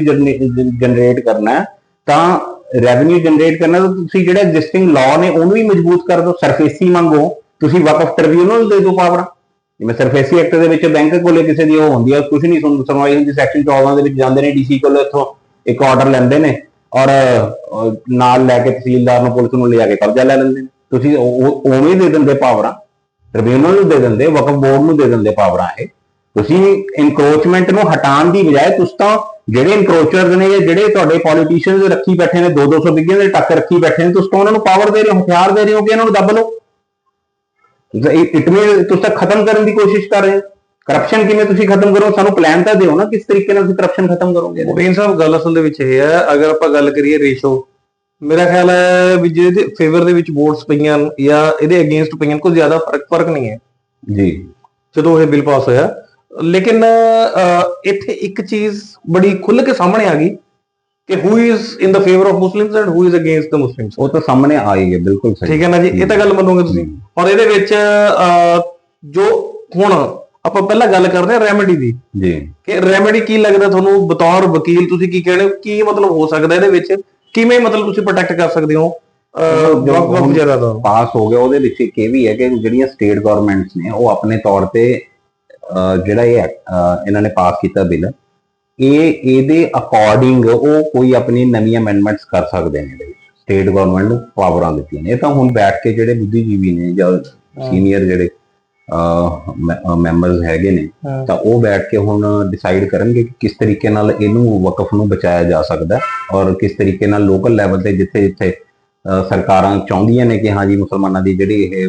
ਜਨਰੇਟ ਕਰਨਾ ਤਾਂ ਰੈਵਨਿਊ ਜਨਰੇਟ ਕਰਨਾ ਤਾਂ ਤੁਸੀਂ ਜਿਹੜਾ ਐਗਜ਼ਿਸਟਿੰਗ ਲਾਅ ਨੇ, ਉਹਨੂੰ ਵੀ ਮਜ਼ਬੂਤ ਕਰ ਦਿਓ ਸਰਫੇਸੀ ਮੰਗੋ। ਤੁਸੀਂ ਵਕਫ ਟ੍ਰਿਬਿਊਨਲ ਦੇ ਦਿਓ ਪਾਵਰਾਂ ਜਿਵੇਂ ਸਰਫੇਸੀ ਐਕਟ ਦੇ ਵਿੱਚ ਬੈਂਕ ਕੋਲੇ ਕਿਸੇ ਦੀ ਉਹ ਹੁੰਦੀ ਹੈ ਕੁਝ ਨਹੀਂ ਸੁਣਵਾਈ ਹੁੰਦੀ ਸੈਕਸ਼ਨ 14 ਦੇ ਵਿੱਚ ਜਾਂਦੇ ਨੇ ਡੀਸੀ ਕੋਲ, ਇੱਥੋਂ ਇੱਕ ਆਰਡਰ ਲੈਂਦੇ ਨੇ ਔਰ ਨਾਲ ਲੈ ਕੇ ਤਹਿਸੀਲਦਾਰ ਨੂੰ, ਪੁਲਿਸ ਨੂੰ ਲਿਜਾ ਕੇ ਕਬਜ਼ਾ ਲੈ ਲੈਂਦੇ ਨੇ। ਤੁਸੀਂ ਉਵੇਂ ਦੇ ਦਿੰਦੇ ਪਾਵਰਾਂ ਟ੍ਰਿਬਿਊਨਲ ਨੂੰ ਦੇ ਦਿੰਦੇ, ਵਕਫ ਬੋਰਡ ਨੂੰ ਦੇ ਦਿੰਦੇ ਪਾਵਰਾਂ ਇਹ। ਤੁਸੀਂ ਇਨਕਰੋਚਮੈਂਟ ਨੂੰ ਹਟਾਉਣ ਦੀ ਬਜਾਏ ਤੁਸੀਂ ਤਾਂ ਜਿਹੜੇ ਇਨਕਰੋਚਰਸ ਨੇ ਜਾਂ ਜਿਹੜੇ ਤੁਹਾਡੇ ਪੋਲੀਟੀਸ਼ੀਅਨਸ ਰੱਖੀ ਬੈਠੇ ਨੇ 2-200 ਬਿੱਗੇ ਦੇ ਟੱਕ ਰੱਖੀ ਬੈਠੇ ਨੇ, ਤੁਸੀਂ ਤਾਂ ਉਹਨਾਂ ਨੂੰ ਪਾਵਰ ਦੇ ਰਹੇ ਹੋ, ਹਥਿਆਰ ਦੇ ਰਹੇ ਹੋ ਕਿ ਇਹਨਾਂ ਨੂੰ ਦੱਬ ਲਓ। ਇਟ ਮੀਨ ਤੁਸੀਂ ਤਾਂ ਖਤਮ ਕਰਨ ਦੀ ਕੋਸ਼ਿਸ਼ ਕਰ ਰਹੇ ਹੋ। ਕਰਪਸ਼ਨ ਕਿਵੇਂ ਤੁਸੀਂ ਖਤਮ ਕਰੋ ਸਾਨੂੰ ਪਲਾਨ ਤਾਂ ਦਿਓ ਨਾ ਕਿਸ ਤਰੀਕੇ ਨਾਲ ਤੁਸੀਂ ਕਰਪਸ਼ਨ ਖਤਮ ਕਰੋਗੇ। ਮੋਬੀਨ ਸਾਹਿਬ ਗੱਲ ਅਸਲ ਦੇ ਵਿੱਚ ਇਹ ਹੈ ਅਗਰ ਆਪਾਂ ਗੱਲ ਕਰੀਏ ਰੇਸ਼ੋ ਮੇਰਾ ਖਿਆਲ ਹੈ ਵੀ ਜਿਹਦੇ ਫੇਵਰ ਦੇ ਵਿੱਚ ਵੋਟਸ ਪਈਆਂ ਜਾਂ ਇਹਦੇ ਅਗੇਂਸਟ ਪਈਆਂ ਕੋਈ ਜ਼ਿਆਦਾ ਫ਼ਰਕ ਫ਼ਰਕ ਨਹੀਂ ਹੈ। ਜੀ। ਜਦੋਂ ਇਹ ਬਿੱਲ ਪਾਸ ਹੋਇਆ। ਲੇਕਿਨ ਇੱਥੇ ਇੱਕ ਚੀਜ਼ ਬੜੀ ਖੁੱਲ੍ਹ ਕੇ ਸਾਹਮਣੇ ਆ ਗਈ। ਕਿ who is in the favour of Muslims and who is against the Muslims ਉਹ ਤਾਂ ਸਾਹਮਣੇ ਆ ਹੀ ਬਿਲਕੁਲ ਸਹੀ। ਠੀਕ ਹੈ ਨਾ ਜੀ? ਇਹ ਤਾਂ ਗੱਲ ਮੰਨੋਗੇ ਤੁਸੀਂ। ਔਰ ਇਹਦੇ ਵਿੱਚ ਜੋ ਹੁਣ ਆਪਾਂ ਪਹਿਲਾਂ ਗੱਲ ਕਰਦੇ ਹਾਂ ਰੈਮੇਡੀ ਦੀ। ਜੀ। ਕਿ ਰੈਮੇਡੀ ਕੀ ਲੱਗਦਾ ਤੁਹਾਨੂੰ? ਬਤੌਰ ਵਕੀਲ ਤੁਸੀਂ ਕੀ ਕਹਿੰਦੇ ਹੋ? ਕੀ ਮਤਲਬ ਹੋ ਸਕਦਾ ਇਹਦੇ ਵਿੱਚ? ਕਿਵੇਂ ਮਤਲਬ ਤੁਸੀਂ ਪ੍ਰੋਟੈਕਟ ਕਰ ਸਕਦੇ ਹੋ? ਜੋ- ਜੋ ਵੱਖ ਵੱਖ ਹੁਣ ਜਗ੍ਹਾ ਦਾ। ਪਾਸ ਹੋ ਗਿਆ ਉਹਦੇ ਵਿੱਚ ਇੱਕ ਇਹ ਵੀ ਹੈ ਕਿ ਜਿਹੜੀਆਂ ਸਟੇਟ ਗਵਰਨਮੈਂਟਸ ਨੇ ਉਹ ਆਪਣੇ ਤੌਰ ਤੇ ਜਿਹੜਾ ਇਹ ਇਹਨਾਂ ਨੇ ਪਾਸ ਕੀਤਾ ਬਿੱਲ ਇਹ ਇਹਦੇ ਅਕੋਰਡਿੰਗ ਉਹ ਕੋਈ ਆਪਣੀ ਨਵੀਂ ਅਮੈਂਡਮੈਂਟਸ ਕਰ ਸਕਦੇ ਨੇ ਇਹਦੇ ਵਿੱਚ। ਸਟੇਟ ਗਵਰਨਮੈਂਟ ਨੂੰ ਪਾਵਰਾਂ ਦਿੱਤੀਆਂ ਨੇ। ਇਹ ਤਾਂ ਹੁਣ ਬੈਠ ਕੇ ਜਿਹੜੇ ਬੁੱਧੀਜੀਵੀ ਨੇ ਜਾਂ ਸੀਨੀਅਰ ਜਿਹੜੇ ਮੈਂਬਰਸ ਹੈਗੇ ਨੇ। ਤਾਂ ਉਹ ਬੈਠ ਕੇ ਹੁਣ ਡਿਸਾਈਡ ਕਰਨਗੇ ਕਿ ਕਿਸ ਤਰੀਕੇ ਨਾਲ ਇਹਨੂੰ ਵਕਫ ਨੂੰ ਬਚਾਇਆ ਜਾ ਸਕਦਾ ਹੈ ਔਰ ਕਿਸ ਤਰੀਕੇ ਨਾਲ ਲੋਕਲ ਲੈਵਲ ਤੇ ਜਿੱਥੇ ਜਿੱਥੇ ਸਰਕਾਰਾਂ ਚਾਹੁੰਦੀਆਂ ਨੇ ਕਿ ਹਾਂ ਜੀ ਮੁਸਲਮਾਨਾਂ ਦੀ ਜਿਹੜੀ ਇਹ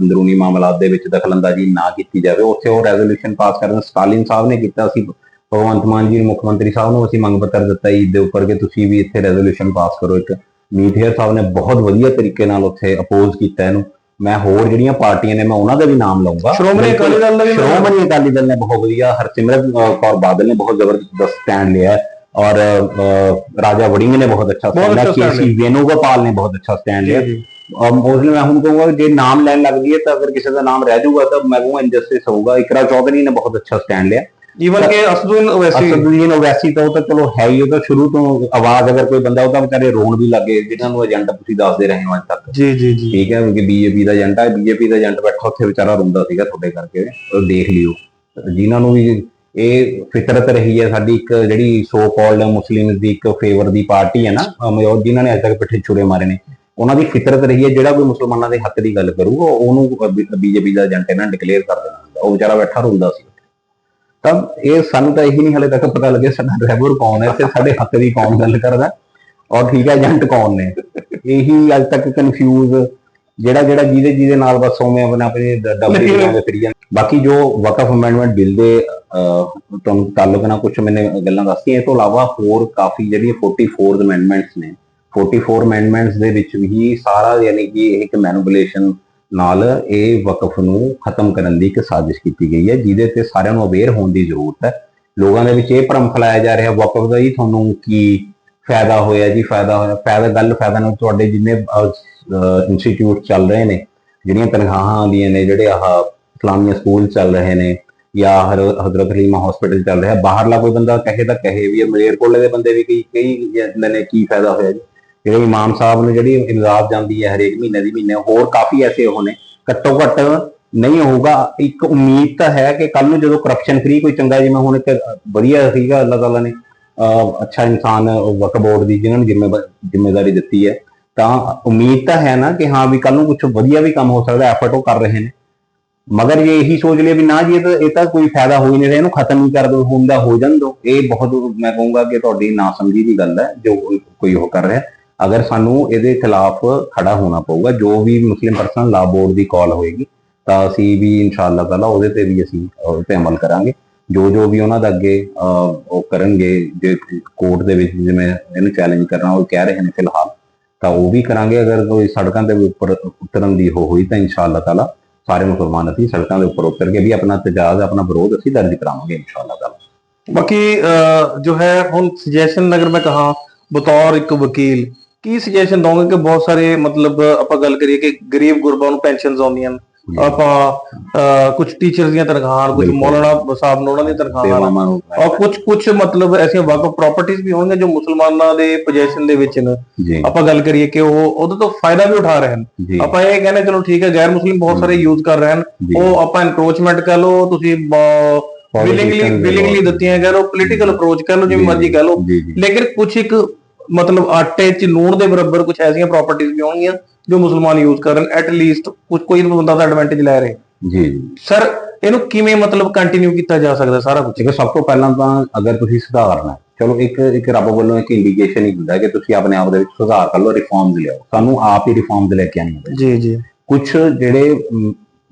ਅੰਦਰੂਨੀ ਮਾਮਲਾਤ ਦੇ ਵਿੱਚ ਦਖਲਅੰਦਾਜ਼ੀ ਨਾ ਕੀਤੀ ਜਾਵੇ ਉੱਥੇ ਉਹ ਰੈਜ਼ੋਲੂਸ਼ਨ ਪਾਸ ਕਰਨ। ਸਟਾਲਿਨ ਸਾਹਿਬ ਨੇ ਕੀਤਾ ਸੀ। ਭਗਵੰਤ ਮਾਨ ਜੀ ਨੂੰ ਮੁੱਖ ਮੰਤਰੀ ਸਾਹਿਬ ਨੂੰ ਅਸੀਂ ਮੰਗ ਪੱਤਰ ਦਿੱਤਾ ਈਦ ਦੇ ਉੱਪਰ ਕਿ ਤੁਸੀਂ ਵੀ ਇੱਥੇ ਰੈਜ਼ੋਲੂਸ਼ਨ ਪਾਸ ਕਰੋ ਇੱਕ। ਮੀਠੇਰ ਸਾਹਿਬ ਨੇ ਬਹੁਤ ਵਧੀਆ ਤਰੀਕੇ ਨਾਲ ਉੱਥੇ ਅਪੋਜ਼ ਕੀਤਾ ਇਹਨੂੰ। ਮੈਂ ਹੋਰ ਜਿਹੜੀਆਂ ਪਾਰਟੀਆਂ ਨੇ ਮੈਂ ਉਹਨਾਂ ਦਾ ਵੀ ਨਾਮ ਲਵਾਂਗਾ ਸ਼੍ਰੋਮਣੀ ਅਕਾਲੀ ਦਲ ਨਾਮ- ਸ਼੍ਰੋਮਣੀ ਅਕਾਲੀ ਦਲ ਨੇ ਬਹੁਤ ਵਧੀਆ ਹਰਸਿਮਰਤ ਕੌਰ ਬਾਦਲ ਨੇ ਬਹੁਤ ਜ਼ਬਰਦਸਤ ਸਟੈਂਡ ਲਿਆ ਹੈ। ਔਰ ਰਾਜਾ ਵੜਿੰਗ ਨੇ ਬਹੁਤ ਅੱਛਾ ਸਟੈਂਡ ਲਿਆ। ਕੇਸੀ ਵੇਨੁਗੋਪਾਲ ਨੇ ਬਹੁਤ ਅੱਛਾ ਸਟੈਂਡ ਲਿਆ। ਮੋਸਟਲੀ ਮੈਂ ਹੁਣ ਕਹੂੰਗਾ ਜੇ ਨਾਮ ਲੈਣ ਲੱਗ ਜੀਏ ਤਾਂ ਅਗਰ ਕਿਸੇ ਦਾ ਨਾਮ ਰਹਿ ਜਾਊਗਾ ਤਾਂ ਮੈਂ ਕਹੂੰਗਾ ਇਨਜਸਟਿਸ ਹੋਊਗਾ। ਇਕਰਾ ਚੌਧਰੀ ਨੇ ਬਹੁਤ ਅੱਛਾ ਸਟੈਂਡ ਲਿਆ। ਈਵਨ ਕਿ ਅਸਦੁਨ ਓਵੈਸੀ ਅਸਦੁੱਦੀਨ ਓਵੈਸੀ ਤਾਂ ਉਹ ਤਾਂ ਚਲੋ ਹੈ ਹੀ ਉਹ ਤਾਂ ਸ਼ੁਰੂ ਤੋਂ ਆਵਾਜ਼ ਅਗਰ ਕੋਈ ਬੰਦਾ ਉਹ ਤਾਂ ਵਿਚਾਰੇ ਰੋਣ ਵੀ ਲੱਗੇ ਜਿਨ੍ਹਾਂ ਨੂੰ ਏਜੰਟ ਤੁਸੀਂ ਦੱਸਦੇ ਰਹੇ ਹੋ ਅੱਜ ਤੱਕ। ਜੀ ਜੀ ਜੀ। ਠੀਕ ਹੈ ਕਿ ਬੀਜੇਪੀ ਦਾ ਏਜੰਟ ਹੈ ਬੀਜੇਪੀ ਦਾ ਏਜੰਟ ਬੈਠਾ ਉੱਥੇ ਵਿਚਾਰਾ ਰੋਂਦਾ ਸੀਗਾ ਤੁਹਾਡੇ ਕਰਕੇ ਉਹ ਦੇਖ ਲਿਓ। ਜਿਨ੍ਹਾਂ ਨੂੰ ਵੀ ਇਹ ਫਿਤਰਤ ਰਹੀ ਹੈ ਸਾਡੀ ਇੱਕ ਜਿਹੜੀ ਸੋ ਕਾਲਡ ਮੁਸਲਿਮਸ ਦੀ ਇੱਕ ਫੇਵਰ ਦੀ ਪਾਰਟੀ ਹੈ ਨਾ ਜਿਨ੍ਹਾਂ ਨੇ ਅੱਜ ਤੱਕ ਪਿੱਠੇ ਛੁਰੇ ਮਾਰੇ ਨੇ ਉਹਨਾਂ ਦੀ ਫਿਤਰਤ ਰਹੀ ਹੈ ਜਿਹੜਾ ਕੋਈ ਮੁਸਲਮਾਨਾਂ ਦੇ ਹੱਕ ਦੀ ਗੱਲ ਕਰੂਗਾ ਉਹਨੂੰ ਬੀਜੇਪੀ ਦਾ ਏਜੰਟ ਇਹਨਾਂ ਡਿਕਲੇਅਰ ਕਰ ਦੇਣਾ। ਉਹ ਵਿਚਾਰਾ ਬੈਠਾ ਰੋਂਦਾ ਸੀ। ਤਾਂ ਇਹ ਸਾਨੂੰ ਤਾਂ ਇਹੀ ਨਹੀਂ ਹਲੇ ਤੱਕ ਪਤਾ ਲੱਗਿਆ ਸਾਡਾ ਡਰਾਈਵਰ ਕੌਣ ਹੈ ਤੇ ਸਾਡੇ ਹੱਕ ਦੀ ਕੌਣ ਗੱਲ ਕਰਦਾ ਔਰ ਠੀਕ ਹੈ ਏਜੰਟ ਕੌਣ ਨੇ। ਇਹੀ ਅੱਜ ਤੱਕ ਕਨਫਿਊਜ਼ ਜਿਹੜਾ ਜਿਹੜਾ ਜਿਹਦੇ ਜਿਹਦੇ ਨਾਲ ਬਸ ਉਵੇਂ ਆਪਣਾ ਆਪਣੇ ਡੱਬੇ ਨਹੀਂ, ਜਾਂਦੇ ਫਿਰੀ ਜਾਂਦੇ। ਬਾਕੀ ਜੋ ਵਕਫ ਅਮੈਂਡਮੈਂਟ ਬਿੱਲ ਦੇ ਤੁਹਾਨੂੰ ਤਾਲੁਕ ਨਾਲ ਕੁਝ ਮੈਨੇ ਗੱਲਾਂ ਦੱਸੀਆਂ ਇਹ ਤੋਂ ਇਲਾਵਾ ਹੋਰ ਕਾਫੀ ਜਿਹੜੀਆਂ 44 ਅਮੈਂਡਮੈਂਟਸ ਨੇ 44 ਅਮੈਂਡਮੈਂਟਸ ਦੇ ਵਿੱਚ ਵੀ ਸਾਰਾ ਯਾਨੀ ਕਿ ਇੱਕ ਮੈਨੂਪੂਲੇਸ਼ਨ ਨਾਲ ਇਹ ਵਕਫ ਨੂੰ ਖਤਮ ਕਰਨ ਦੀ ਇੱਕ ਸਾਜ਼ਿਸ਼ ਕੀਤੀ ਗਈ ਹੈ, ਜਿਹਦੇ ਤੇ ਸਾਰਿਆਂ ਨੂੰ ਅਵੇਅਰ ਹੋਣ ਦੀ ਜ਼ਰੂਰਤ ਹੈ। ਲੋਕਾਂ ਦੇ ਵਿੱਚ ਇਹ ਭਰਮ ਫੈਲਾਇਆ ਜਾ ਰਿਹਾ, ਵਕਫ ਦਾ ਜੀ ਤੁਹਾਨੂੰ ਕੀ ਫਾਇਦਾ ਹੋਇਆ ਜੀ, ਫਾਇਦਾ ਹੋਇਆ, ਫਾਇਦਾ, ਗੱਲ ਫਾਇਦਾ ਨਾਲ ਤੁਹਾਡੇ ਜਿੰਨੇ ਇੰਸਟੀਚਿਊਟ ਚੱਲ ਰਹੇ ਨੇ, ਜਿਹੜੀਆਂ ਤਨਖਾਹਾਂ ਆਉਂਦੀਆਂ ਨੇ, ਜਿਹੜੇ ਆਹ ਇਸਲਾਮੀਆ ਸਕੂਲ ਚੱਲ ਰਹੇ ਨੇ, ਜਾਂ ਹਜ਼ਰਤ ਹਲੀਮਾ ਹਸਪੀਟਲ ਚੱਲ ਰਿਹਾ, ਬਾਹਰਲਾ ਕੋਈ ਬੰਦਾ ਕਹੇ ਤਾਂ ਕਹੇ ਵੀ ਇਹ ਮਲੇਰਕੋਟਲੇ ਦੇ ਬੰਦੇ ਵੀ ਕਈ ਕਈ ਜਾਂਦੇ ਕੀ ਫਾਇਦਾ ਹੋਇਆ ਜੀ। ਜਿਹੜੇ ਇਮਾਮ ਸਾਹਿਬ ਨੂੰ ਜਿਹੜੀ ਇਮਦਾਦ ਜਾਂਦੀ ਹੈ ਹਰੇਕ ਮਹੀਨੇ ਦੀ ਮਹੀਨੇ, ਹੋਰ ਕਾਫੀ ਐਸੇ ਉਹ ਨੇ। ਘੱਟੋ ਘੱਟ ਨਹੀਂ ਹੋਊਗਾ, ਇੱਕ ਉਮੀਦ ਤਾਂ ਹੈ ਕਿ ਕੱਲ ਨੂੰ ਜਦੋਂ ਕਰਪਸ਼ਨ ਫ੍ਰੀ ਕੋਈ ਚੰਗਾ, ਜਿਵੇਂ ਹੁਣ ਇੱਕ ਵਧੀਆ ਸੀਗਾ ਅੱਲਾਹ ਤਾਲਾ ਨੇ ਅੱਛਾ ਇਨਸਾਨ ਵਕਫ ਬੋਰਡ ਦੀ ਜਿਹਨਾਂ ਨੂੰ ਜ਼ਿੰਮੇਵਾਰੀ ਦਿੱਤੀ ਹੈ, ਤਾਂ ਉਮੀਦ ਤਾਂ ਹੈ ਨਾ ਕਿ ਹਾਂ ਵੀ ਕੱਲ ਨੂੰ ਕੁਝ ਵਧੀਆ ਵੀ ਕੰਮ ਹੋ ਸਕਦਾ ਐਫਰਟ ਉਹ ਕਰ ਰਹੇ ਨੇ। ਮਗਰ ਜੇ ਇਹੀ ਸੋਚ ਲਿਆ ਵੀ ਨਾ ਜੀ, ਇਹ ਤਾਂ ਇਹ ਤਾਂ ਕੋਈ ਫਾਇਦਾ ਹੋ ਹੀ ਨਹੀਂ ਰਿਹਾ, ਇਹਨੂੰ ਖਤਮ ਹੀ ਕਰ ਦੋ, ਹੁੰਦਾ ਹੋ ਜਾਣ ਦੋ। ਇਹ ਬਹੁਤ, ਮੈਂ ਕਹੂੰਗਾ ਕਿ ਤੁਹਾਡੀ ਨਾਸਮਝੀ ਦੀ ਗੱਲ ਹੈ, ਜੋ ਕੋਈ ਉਹ ਕਰ ਰਿਹਾ। ਅਗਰ ਸਾਨੂੰ ਇਹਦੇ ਖਿਲਾਫ ਖੜਾ ਹੋਣਾ ਪਊਗਾ ਜੋ ਵੀ ਮੁਸਲਿਮ ਪਰਸਨਲ ਲਾ ਬੋਰਡ ਦੀ ਕਾਲ ਹੋਏਗੀ ਤਾਂ ਅਸੀਂ ਵੀ ਇਨਸ਼ਾਅੱਲਾ ਤਾਲਾ ਉਹਦੇ ਤੇ ਵੀ ਅਸੀਂ ਤੇ ਅਮਲ ਕਰਾਂਗੇ। ਜੋ ਜੋ ਵੀ ਉਹਨਾਂ ਦਾ ਅੱਗੇ ਉਹ ਕਰਨਗੇ ਜੇ ਕੋਰਟ ਦੇ ਵਿੱਚ ਜਿਵੇਂ ਇਹਨੂੰ ਚੈਲੰਜ ਕਰਨਾ ਉਹ ਕਹਿ ਰਹੇ ਨੇ ਫਿਲਹਾਲ ਤਾਂ ਉਹ ਵੀ ਕਰਾਂਗੇ। ਅਗਰ ਕੋਈ ਸੜਕਾਂ ਦੇ ਉੱਪਰ ਉਤਰਨ ਦੀ ਹੋ ਹੋਈ ਤਾਂ ਇਨਸ਼ਾਅੱਲਾ ਤਾਲਾ ਸਾਰੇ ਮੁਸਲਮਾਨ ਅਸੀਂ ਸੜਕਾਂ ਦੇ ਉੱਪਰ ਉਤਰ ਕੇ ਵੀ ਆਪਣਾ ਤਜਾਜ਼ ਆਪਣਾ ਵਿਰੋਧ ਅਸੀਂ ਦਰਜ ਕਰਾਵਾਂਗੇ ਇਨਸ਼ਾਅੱਲਾ ਤਾਲਾ। ਬਾਕੀ ਅਹ, ਜੋ ਹੈ ਹੁਣ ਸੁਜੈਸ਼ਨ ਅਗਰ ਮੈਂ ਕਹਾ ਬਤੌਰ ਇੱਕ ਵਕੀਲ ਕੀ ਸੁਜੈਸ਼ਨ ਦੋਗੇ ਕਿ ਬਹੁਤ ਸਾਰੇ ਮਤਲਬ ਆਪਾਂ ਗੱਲ ਕਰੀਏ ਕਿ ਗਰੀਬ ਗੁਰਬਾਂ ਨੂੰ ਪੈਨਸ਼ਨਸ ਆਉਂਦੀਆਂ ਆਪਾਂ ਕੁਝ ਟੀਚਰਸ ਦੀਆਂ ਤਨਖਾਹਾਂ ਕੁਝ। ਮੌਲਾਨਾ ਸਾਹਿਬ ਨੂੰ ਉਹਨਾਂ ਦੀਆਂ ਤਨਖਾਹਾਂ ਔਰ ਕੁਝ ਕੁਝ ਮਤਲਬ ਐਸੀਆਂ ਵਕਫ ਪ੍ਰਾਪਰਟੀਆਂ ਵੀ ਹੋਣਗੀਆਂ ਜੋ ਮੁਸਲਮਾਨਾਂ ਦੇ ਪੋਜੀਸ਼ਨ ਦੇ ਵਿੱਚ ਨੇ। ਆਪਾਂ ਗੱਲ ਕਰੀਏ ਕਿ ਉਹ ਉਹਦੇ ਤੋਂ ਫਾਇਦਾ ਵੀ ਉਠਾ ਰਹੇ ਹਨ। ਆਪਾਂ ਇਹ ਕਹਿੰਦੇ ਚਲੋ ਠੀਕ ਹੈ ਗੈਰ ਮੁਸਲਿਮ ਬਹੁਤ ਸਾਰੇ ਯੂਜ਼ ਕਰ ਰਹੇ ਹਨ। ਉਹ ਆਪਾਂ ਇਨਕਰੋਚਮੈਂਟ ਕਰ ਲਓ ਤੁਸੀਂ ਵਿਲਿੰਗਲੀ ਦੇ ਵਿਲਿੰਗਲੀ ਦਿੱਤੀਆਂ ਕਹਿ ਲਓ ਪੋਲੀਟੀਕਲ ਅਪਰੋਚ ਕਰ ਲਓ ਜਿਵੇਂ ਮਰਜ਼ੀ ਕਹਿ ਲਓ। ਲੇਕਿਨ ਕੁਝ ਇੱਕ ਮਤਲਬ ਆਟੇ 'ਚ ਲੂਣ ਦੇ ਬਰਾਬਰ ਕੁਝ ਐਸੀਆਂ ਪ੍ਰਾਪਰਟੀਆਂ ਵੀ ਹੋਣਗੀਆਂ ਜੋ ਮੁਸਲਮਾਨ ਯੂਜ਼ ਕਰਨ ਐਟ ਲੀਸਟ ਕੁਝ ਕੋਈ ਨਾ ਬੰਦਾ ਦਾ ਐਡਵਾਂਟੇਜ ਲੈ ਰਹੇ। ਜੀ। ਸਰ ਇਹਨੂੰ ਕਿਵੇਂ ਮਤਲਬ ਕੰਟੀਨਿਊ ਕੀਤਾ ਜਾ ਸਕਦਾ ਸਾਰਾ ਕੁਝ ਦੇਖੋ ਸਭ ਤੋਂ ਪਹਿਲਾਂ ਤਾਂ ਅਗਰ ਤੁਸੀਂ ਸੁਧਾਰਨਾ ਹੈ, ਚਲੋ ਇੱਕ ਇੱਕ ਰੱਬ ਵੱਲੋਂ ਇੱਕ ਇੰਡੀਕੇਸ਼ਨ ਹੀ ਹੁੰਦਾ ਹੈ ਕਿ ਤੁਸੀਂ ਆਪਣੇ ਆਪ ਦੇ ਵਿੱਚ ਸੁਧਾਰ ਕਰ ਲਓ ਰਿਫਾਰਮਸ ਲਿਆਓ। ਸਾਨੂੰ ਆਪ ਹੀ ਰਿਫਾਰਮਸ ਲੈ ਕੇ ਆਉਣੀਆਂ ਪੈਣਗੀਆਂ ਜੀ ਜੀ। ਕੁਝ ਜਿਹੜੇ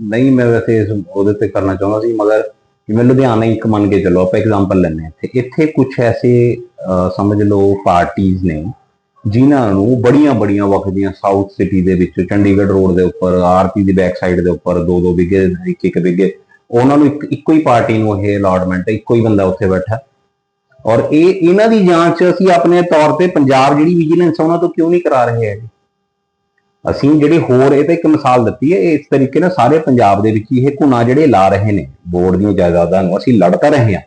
ਨਹੀਂ ਮੈਂ ਵੈਸੇ ਉਹਦੇ ਤੇ ਕਰਨਾ ਚਾਹੁੰਦਾ ਸੀ ਮਗਰ ਜਿਵੇਂ ਲੁਧਿਆਣਾ ਇੱਕ ਮੰਨ ਕੇ ਚੱਲੋ ਆਪਾਂ ਐਗਜ਼ਾਮਪਲ ਲੈਂਦੇ ਹਾਂ। ਇੱਥੇ ਇੱਥੇ ਕੁਝ ਐਸੇ ਅਹ, ਸਮਝ ਲਓ ਪਾਰਟੀਆਂ ਨੇ ਜਿਨ੍ਹਾਂ ਨੂੰ ਬੜੀਆਂ ਬੜੀਆਂ ਵਕਦੀਆਂ ਸਾਊਥ ਸਿਟੀ ਦੇ ਵਿੱਚ ਚੰਡੀਗੜ੍ਹ ਰੋਡ ਦੇ ਉੱਪਰ ਆਰਪੀ ਦੀ ਬੈਕ ਸਾਈਡ ਦੇ ਉੱਪਰ ਦੋ ਦੋ ਵਿਗੇ ਇੱਕ ਇੱਕ ਵਿਗੇ ਉਹਨਾਂ ਨੂੰ ਇੱਕ ਇੱਕੋ ਹੀ ਪਾਰਟੀ ਨੂੰ ਇਹ ਅਲਾਟਮੈਂਟ ਹੈ ਇੱਕੋ ਹੀ ਬੰਦਾ ਉੱਥੇ ਬੈਠਾ। ਔਰ ਇਹ ਇਹਨਾਂ ਦੀ ਜਾਂਚ ਅਸੀਂ ਆਪਣੇ ਤੌਰ ਤੇ ਪੰਜਾਬ ਜਿਹੜੀ ਵਿਜੀਲੈਂਸ ਉਹਨਾਂ ਤੋਂ ਕਿਉਂ ਨਹੀਂ ਕਰਾ ਰਹੇ ਹੈਗੇ? ਅਸੀਂ ਜਿਹੜੀ ਹੋਰ ਇਹ ਤਾਂ ਇੱਕ ਮਿਸਾਲ ਦਿੱਤੀ ਹੈ, ਇਸ ਤਰੀਕੇ ਨਾਲ ਸਾਰੇ ਪੰਜਾਬ ਦੇ ਵਿੱਚ ਇਹ ਘੁਣਾ ਜਿਹੜੇ ਲਾ ਰਹੇ ਨੇ, ਬੋਰਡ ਦੀਆਂ ਜਾਇਦਾਦਾਂ ਨੂੰ, ਅਸੀਂ ਲੜਤਾ ਰਹੇ ਹਾਂ।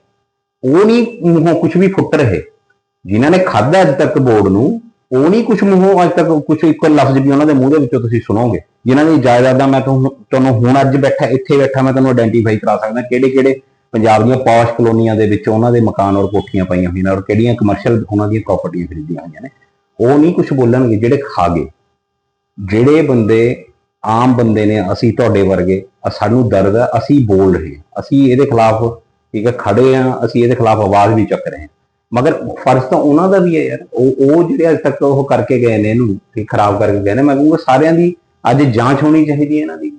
ਉਹ ਨਹੀਂ ਮੂੰਹੋਂ ਕੁਝ ਵੀ ਫੁੱਟ ਰਹੇ। ਜਿਨ੍ਹਾਂ ਨੇ ਖਾਧਾ ਅੱਜ ਤੱਕ ਬੋਰਡ ਨੂੰ, ਉਹ ਨਹੀਂ ਕੁਝ ਮੂੰਹੋਂ ਅੱਜ ਤੱਕ ਕੁਝ ਇੱਕ ਲਫ਼ਜ਼ ਵੀ ਉਹਨਾਂ ਦੇ ਮੂੰਹ ਦੇ ਵਿੱਚੋਂ ਤੁਸੀਂ ਸੁਣੋਗੇ। ਜਿਨ੍ਹਾਂ ਦੀ ਜਾਇਦਾਦਾਂ ਮੈਂ ਤੁਹਾਨੂੰ ਤੁਹਾਨੂੰ ਹੁਣ ਅੱਜ ਬੈਠਾ, ਇੱਥੇ ਬੈਠਾ ਮੈਂ ਤੁਹਾਨੂੰ ਆਇਡੈਂਟੀਫਾਈ ਕਰਾ ਸਕਦਾ ਕਿਹੜੇ ਕਿਹੜੇ ਪੰਜਾਬ ਦੀਆਂ ਪੌਸ਼ ਕਲੋਨੀਆਂ ਦੇ ਵਿੱਚ ਉਹਨਾਂ ਦੇ ਮਕਾਨ ਔਰ ਕੋਠੀਆਂ ਪਾਈਆਂ ਹੋਈਆਂ ਨੇ ਔਰ ਕਿਹੜੀਆਂ ਕਮਰਸ਼ੀਅਲ ਉਹਨਾਂ ਦੀਆਂ ਪ੍ਰਾਪਰਟੀਆਂ ਖਰੀਦੀਆਂ ਹੋਈਆਂ ਨੇ। ਉਹ ਨਹੀਂ ਕੁਝ ਬੋਲਣਗੇ ਜਿਹੜੇ ਖਾ ਗਏ ਜਿਹੜੇ ਬੰਦੇ ਆਮ ਬੰਦੇ ਨੇ ਅਸੀਂ ਤੁਹਾਡੇ ਵਰਗੇ ਸਾਨੂੰ ਦਰਦ ਹੈ ਅਸੀਂ ਬੋਲ ਰਹੇ ਹਾਂ। ਅਸੀਂ ਇਹਦੇ ਖਿਲਾਫ ਠੀਕ ਹੈ ਖੜੇ ਆ ਅਸੀਂ ਇਹਦੇ ਖਿਲਾਫ ਆਵਾਜ਼ ਵੀ ਚੱਕ ਰਹੇ। ਹਾਂ ਮਗਰ ਫਰਜ਼ ਤਾਂ ਉਹਨਾਂ ਦਾ ਵੀ ਹੈ ਯਾਰ। ਉਹ ਉਹ ਜਿਹੜੇ ਅੱਜ ਤੱਕ ਉਹ ਕਰਕੇ ਗਏ ਨੇ ਇਹਨੂੰ ਤੇ ਖਰਾਬ ਕਰਕੇ ਗਏ ਨੇ ਮੈਂ ਕਹੂੰਗਾ ਸਾਰਿਆਂ ਦੀ ਅੱਜ ਜਾਂਚ ਹੋਣੀ ਚਾਹੀਦੀ ਹੈ ਇਹਨਾਂ ਦੀ।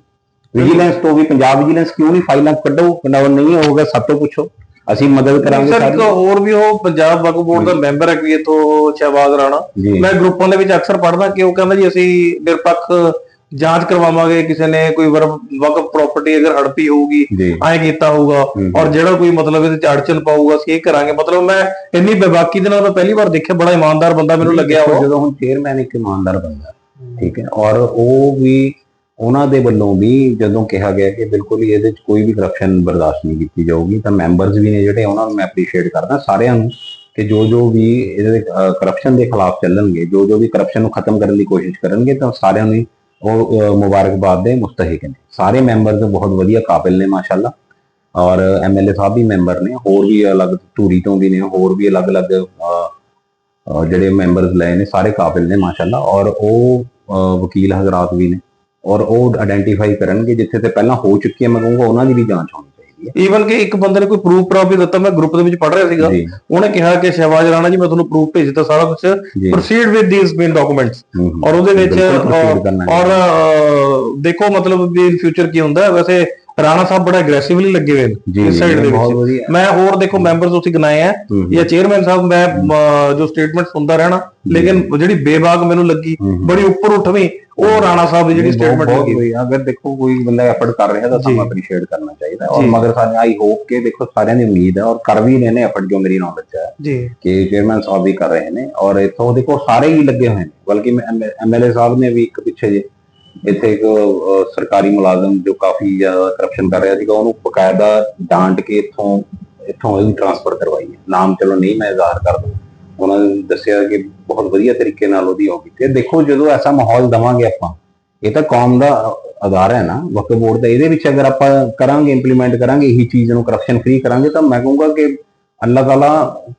ਵਿਜੀਲੈਂਸ ਤੋਂ ਵੀ ਪੰਜਾਬ ਵਿਜੀਲੈਂਸ ਕਿਉਂ ਨਹੀਂ ਫਾਈਲਾਂ ਕੱਢੋ ਕੱਢੋ ਨਹੀਂ ਹੋਊਗਾ ਸਭ ਤੋਂ ਪੁੱਛੋ। ਅਸੀਂ ਮਦਦ ਕਰਾਂਗੇ ਸਰ ਇੱਕ ਹੋਰ ਵੀ ਉਹ ਪੰਜਾਬ ਵਕਫ ਬੋਰਡ ਦਾ ਮੈਂਬਰ ਹੈ ਕੋਈ ਇਥੋਂ ਸ਼ਹਿਬਾਜ਼ ਰਾਣਾ। ਮੈਂ ਗਰੁੱਪਾਂ ਦੇ ਵਿੱਚ ਅਕਸਰ ਪੜ੍ਹਦਾ ਕਿ ਉਹ ਕਹਿੰਦਾ ਜੀ ਅਸੀਂ ਨਿਰਪੱਖ ਜਾਂਚ ਕਰਵਾਵਾਂਗੇ ਕਿਸੇ ਨੇ ਕੋਈ ਵਕਫ ਪ੍ਰਾਪਰਟੀ ਅਗਰ ਹੜਪੀ ਹੋਊਗੀ ਐਂ ਕੀਤਾ ਹੋਊਗਾ। ਔਰ ਜਿਹੜਾ ਕੋਈ ਮਤਲਬ ਇਹਦੇ ਚ ਅੜਚਨ ਪਾਊਗਾ ਅਸੀਂ ਇਹ ਕਰਾਂਗੇ। ਮਤਲਬ ਮੈਂ ਇੰਨੀ ਬੇਬਾਕੀ ਦੇ ਨਾਲ ਮੈਂ ਪਹਿਲੀ ਵਾਰ ਦੇਖਿਆ ਬੜਾ ਇਮਾਨਦਾਰ ਬੰਦਾ ਮੈਨੂੰ ਲੱਗਿਆ ਉਹ। ਜਦੋਂ ਹੁਣ ਚੇਅਰਮੈਨ ਇੱਕ ਇਮਾਨਦਾਰ ਬੰਦਾ ਠੀਕ ਹੈ ਔਰ ਉਹ ਵੀ ਉਹਨਾਂ ਦੇ ਵੱਲੋਂ ਵੀ ਜਦੋਂ ਕਿਹਾ ਗਿਆ ਕਿ ਬਿਲਕੁਲ ਹੀ ਇਹਦੇ ਵਿੱਚ ਕੋਈ ਵੀ ਕਰਪਸ਼ਨ ਬਰਦਾਸ਼ਤ ਨਹੀਂ ਕੀਤੀ ਜਾਊਗੀ, ਤਾਂ ਮੈਂਬਰਸ ਵੀ ਨੇ ਜਿਹੜੇ ਉਹਨਾਂ ਨੂੰ ਮੈਂ ਅਪਰੀਸ਼ੀਏਟ ਕਰਦਾ ਸਾਰਿਆਂ ਨੂੰ ਕਿ ਜੋ ਜੋ ਵੀ ਇਹਦੇ ਕਰਪਸ਼ਨ ਦੇ ਖਿਲਾਫ ਚੱਲਣਗੇ, ਜੋ ਜੋ ਵੀ ਕਰਪਸ਼ਨ ਨੂੰ ਖਤਮ ਕਰਨ ਦੀ ਕੋਸ਼ਿਸ਼ ਕਰਨਗੇ, ਤਾਂ ਸਾਰਿਆਂ ਨੂੰ ਉਹ ਮੁਬਾਰਕਬਾਦ ਦੇ ਮੁਸਤਹਿਕ ਨੇ। ਸਾਰੇ ਮੈਂਬਰਸ ਬਹੁਤ ਵਧੀਆ ਕਾਬਿਲ ਨੇ, ਮਾਸ਼ਾਅੱਲਾ। ਔਰ ਐਮਐਲਏ ਸਾਹਿਬ ਵੀ ਮੈਂਬਰ ਨੇ, ਹੋਰ ਵੀ ਅਲੱਗ ਧੂਰੀ ਤੋਂ ਵੀ ਨੇ, ਹੋਰ ਵੀ ਅਲੱਗ-ਅਲੱਗ ਜਿਹੜੇ ਮੈਂਬਰਸ ਲਏ ਨੇ, ਸਾਰੇ ਕਾਬਿਲ ਨੇ, ਮਾਸ਼ਾਅੱਲਾ। ਔਰ ਉਹ ਵਕੀਲ ਹਜ਼ਰਤ ਵੀ ਨੇ। ਔਰ ਉਹ ਆਇਡੈਂਟੀਫਾਈ ਕਰਨਗੇ ਜਿੱਥੇ ਤੇ ਪਹਿਲਾਂ ਹੋ ਚੁੱਕੀ ਹੈ ਮੈਂ ਕਹੂੰਗਾ ਉਹਨਾਂ ਦੀ ਵੀ ਜਾਂਚ ਹੋਣੀ ਚਾਹੀਦੀ ਹੈ। ਈਵਨ ਕਿ ਇੱਕ ਬੰਦੇ ਨੇ ਕੋਈ ਪ੍ਰੂਫ ਪ੍ਰਾਪ ਵੀ ਦਿੱਤਾ ਮੈਂ ਗਰੁੱਪ ਦੇ ਵਿੱਚ ਪੜ ਰਿਹਾ ਸੀਗਾ। ਉਹਨੇ ਕਿਹਾ ਕਿ ਸ਼ਹਿਬਾਜ਼ ਰਾਣਾ ਜੀ ਮੈਂ ਤੁਹਾਨੂੰ ਪ੍ਰੂਫ ਭੇਜ ਦਿੱਤਾ ਸਾਰਾ ਕੁਝ proceed with these main documents. ਔਰ ਉਹਦੇ ਵਿੱਚ। ਔਰ ਦੇਖੋ ਮਤਲਬ ਵੀ ਇਨ ਫਿਊਚਰ ਕੀ ਹੁੰਦਾ ਵੈਸੇ ਰਾਣਾ ਸਾਹਿਬ ਬੜਾ ਐਗਰੈਸਿਵਲੀ ਲੱਗੇ ਹੋਏ ਨੇ ਇਸ ਸਾਈਡ ਦੇ ਵਿੱਚ। ਮੈਂ ਹੋਰ ਦੇਖੋ ਮੈਂਬਰਸ ਤੁਸੀਂ ਗਿਣਾਏ ਆ। ਜਾਂ ਚੇਅਰਮੈਨ ਸਾਹਿਬ ਮੈਂ ਜੋ ਸਟੇਟਮੈਂਟ ਸੁਣਦਾ ਰਹਿਣਾ ਲੇਕਿਨ ਜਿਹੜੀ ਬੇਬਾਕ ਮੈਨੂੰ ਲੱਗੀ। ਬੜੀ ਉੱਪਰ ਉੱਠਵੀਂ ਉਹ ਰਾਣਾ ਸਾਹਿਬ ਦੀ ਜਿਹੜੀ ਸਟੇਟਮੈਂਟ ਲੱਗੀ। ਹੋਈ ਅਗਰ ਦੇਖੋ ਕੋਈ ਬੰਦਾ ਐਫਰਟ ਕਰ ਰਿਹਾ ਤਾਂ ਸਾਨੂੰ। ਅਪਰੀਸ਼ੀਏਟ ਕਰਨਾ ਚਾਹੀਦਾ। ਔਰ। ਮਗਰ ਸਾਨੂੰ ਆਈ ਹੋਪ ਕਿ ਦੇਖੋ ਸਾਰਿਆਂ ਦੀ ਉਮੀਦ ਹੈ ਔਰ ਕਰ ਵੀ ਰਹੇ ਨੇ ਐਫਰਟ ਜੋ ਮੇਰੀ ਨੌਲੇਜ ਹੈ। ਜੀ। ਕਿ ਚੇਅਰਮੈਨ ਸਾਹਿਬ ਵੀ ਕਰ ਰਹੇ ਨੇ। ਔਰ ਇੱਥੋਂ ਦੇਖੋ ਸਾਰੇ ਹੀ ਲੱਗੇ ਹੋਏ ਨੇ। ਬਲਕਿ ਐਮਐਲਏ ਸਾਹਿਬ ਨੇ ਵੀ ਇੱਕ ਪਿੱਛੇ ਜੇ ਇੱਥੇ ਇੱਕ ਸਰਕਾਰੀ ਮੁਲਾਜ਼ਮ ਜੋ ਕਾਫੀ ਜ਼ਿਆਦਾ ਕਰਪਸ਼ਨ ਕਰ ਰਿਹਾ ਸੀਗਾ, ਉਹਨੂੰ ਬਕਾਇਦਾ ਡਾਂਟ ਕੇ ਇੱਥੋਂ ਇੱਥੋਂ ਉਹਦੀ ਟ੍ਰਾਂਸਫਰ ਕਰਵਾਈ ਹੈ। ਨਾਮ ਚਲੋ ਨਹੀਂ ਮੈਂ ਜ਼ਾਹਰ ਕਰ ਦੂੰ ਉਹਨਾਂ ਨੇ ਦੱਸਿਆ ਕਿ ਬਹੁਤ ਵਧੀਆ ਤਰੀਕੇ ਨਾਲ ਉਹਦੀ ਹੋ ਗਈ ਤੇ ਦੇਖੋ, ਜਦੋਂ ਐਸਾ ਮਾਹੌਲ ਦਵਾਂਗੇ ਆਪਾਂ, ਇਹ ਤਾਂ ਕੌਮ ਦਾ ਆਧਾਰ ਹੈ ਨਾ। ਵਕਫ ਬੋਰਡ ਦਾ ਇਹਦੇ ਵਿੱਚ ਅਗਰ ਆਪਾਂ ਕਰਾਂਗੇ ਇੰਪਲੀਮੈਂਟ ਕਰਾਂਗੇ, ਇਹੀ ਚੀਜ਼ ਨੂੰ ਕਰਪਸ਼ਨ ਫ੍ਰੀ ਕਰਾਂਗੇ, ਤਾਂ ਮੈਂ ਕਹੂੰਗਾ ਕਿ ਅੱਲਾਹ ਤਾਲਾ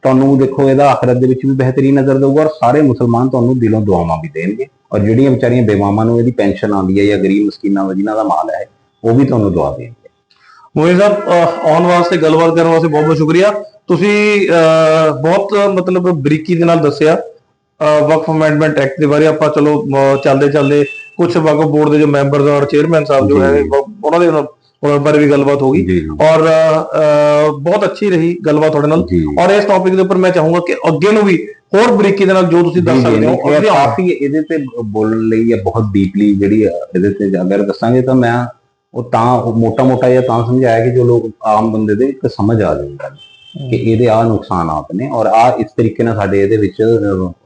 ਤੁਹਾਨੂੰ ਦੇਖੋ, ਇਹਦਾ ਆਖਰਤ ਦੇ ਵਿੱਚ ਵੀ ਬਿਹਤਰੀ ਨਜ਼ਰ ਦੇਊਗਾ ਔਰ ਸਾਰੇ ਮੁਸਲਮਾਨ ਤੁਹਾਨੂੰ ਦਿਲੋਂ ਦੁਆਵਾਂ ਵੀ ਦੇਣਗੇ। ਔਰ ਜਿਹੜੀਆਂ ਵਿਚਾਰੀਆਂ ਬੇਵਾਵਾਂ ਨੂੰ ਇਹਦੀ ਪੈਨਸ਼ਨ ਆਉਂਦੀ ਹੈ ਜਾਂ ਗਰੀਬ ਮਸਕੀਨਾਂ ਨੂੰ ਜਿਨ੍ਹਾਂ ਦਾ ਮਾਲ ਹੈ ਉਹ ਵੀ ਤੁਹਾਨੂੰ ਦੁਆ ਦੇਣਗੇ। ਮੋਹਿਤ ਸਾਹਿਬ ਆਉਣ ਵਾਸਤੇ ਗੱਲਬਾਤ ਕਰਨ ਵਾਸਤੇ ਬਹੁਤ ਬਹੁਤ ਸ਼ੁਕਰੀਆ। ਤੁਸੀਂ ਬਹੁਤ ਮਤਲਬ ਬਰੀਕੀ ਦੇ ਨਾਲ ਦੱਸਿਆ ਵਕਫ ਅਮੈਂਡਮੈਂਟ ਐਕਟ ਦੇ ਬਾਰੇ। ਆਪਾਂ ਚਲੋ ਚੱਲਦੇ ਚੱਲਦੇ ਕੁਝ ਵਕਫ ਬੋਰਡ ਦੇ ਜੋ ਮੈਂਬਰਸ ਔਰ ਚੇਅਰਮੈਨ ਸਾਹਿਬ ਜੋ ਜੀ। ਹੈ ਉਹਨਾਂ ਦੇ ਉਹਨਾਂ ਬਾਰੇ ਵੀ ਗੱਲਬਾਤ ਹੋ ਗਈ। ਜੀ। ਔਰ ਬਹੁਤ ਅੱਛੀ ਰਹੀ ਗੱਲਬਾਤ ਤੁਹਾਡੇ ਨਾਲ। ਜੀ। ਔਰ ਇਸ ਟੌਪਿਕ ਦੇ ਉੱਪਰ ਮੈਂ ਚਾਹੂੰਗਾ ਕਿ ਅੱਗੇ ਨੂੰ ਵੀ ਹੋਰ ਬਰੀਕੀ ਦੇ ਨਾਲ ਜੋ ਤੁਸੀਂ ਦੱਸ ਜੀ, ਸਕਦੇ ਹੋ ਆਪ- ਕਾਫੀ ਇਹਦੇ ਤੇ ਬੋਲਣ ਲਈ ਇਹ ਬਹੁਤ ਡੀਪਲੀ ਜਿਹੜੀ ਇਹਦੇ ਤੇ ਅਗਰ ਦੱਸਾਂਗੇ ਤਾਂ ਮੈਂ ਉਹ ਤਾਂ ਮੋਟਾ ਮੋਟਾ ਜਿਹਾ ਤਾਂ ਸਮਝਾਇਆ ਕਿ ਜੋ ਲੋਕ ਆਮ ਬੰਦੇ ਦੇ ਇੱਕ ਸਮਝ ਆ ਜਾਏਗਾ ਕਿ ਇਹਦੇ ਆ ਨੁਕਸਾਨਾਤ ਨੇ ਔਰ ਆ ਇਸ ਤਰੀਕੇ ਨਾਲ ਸਾਡੇ ਇਹਦੇ ਵਿੱਚ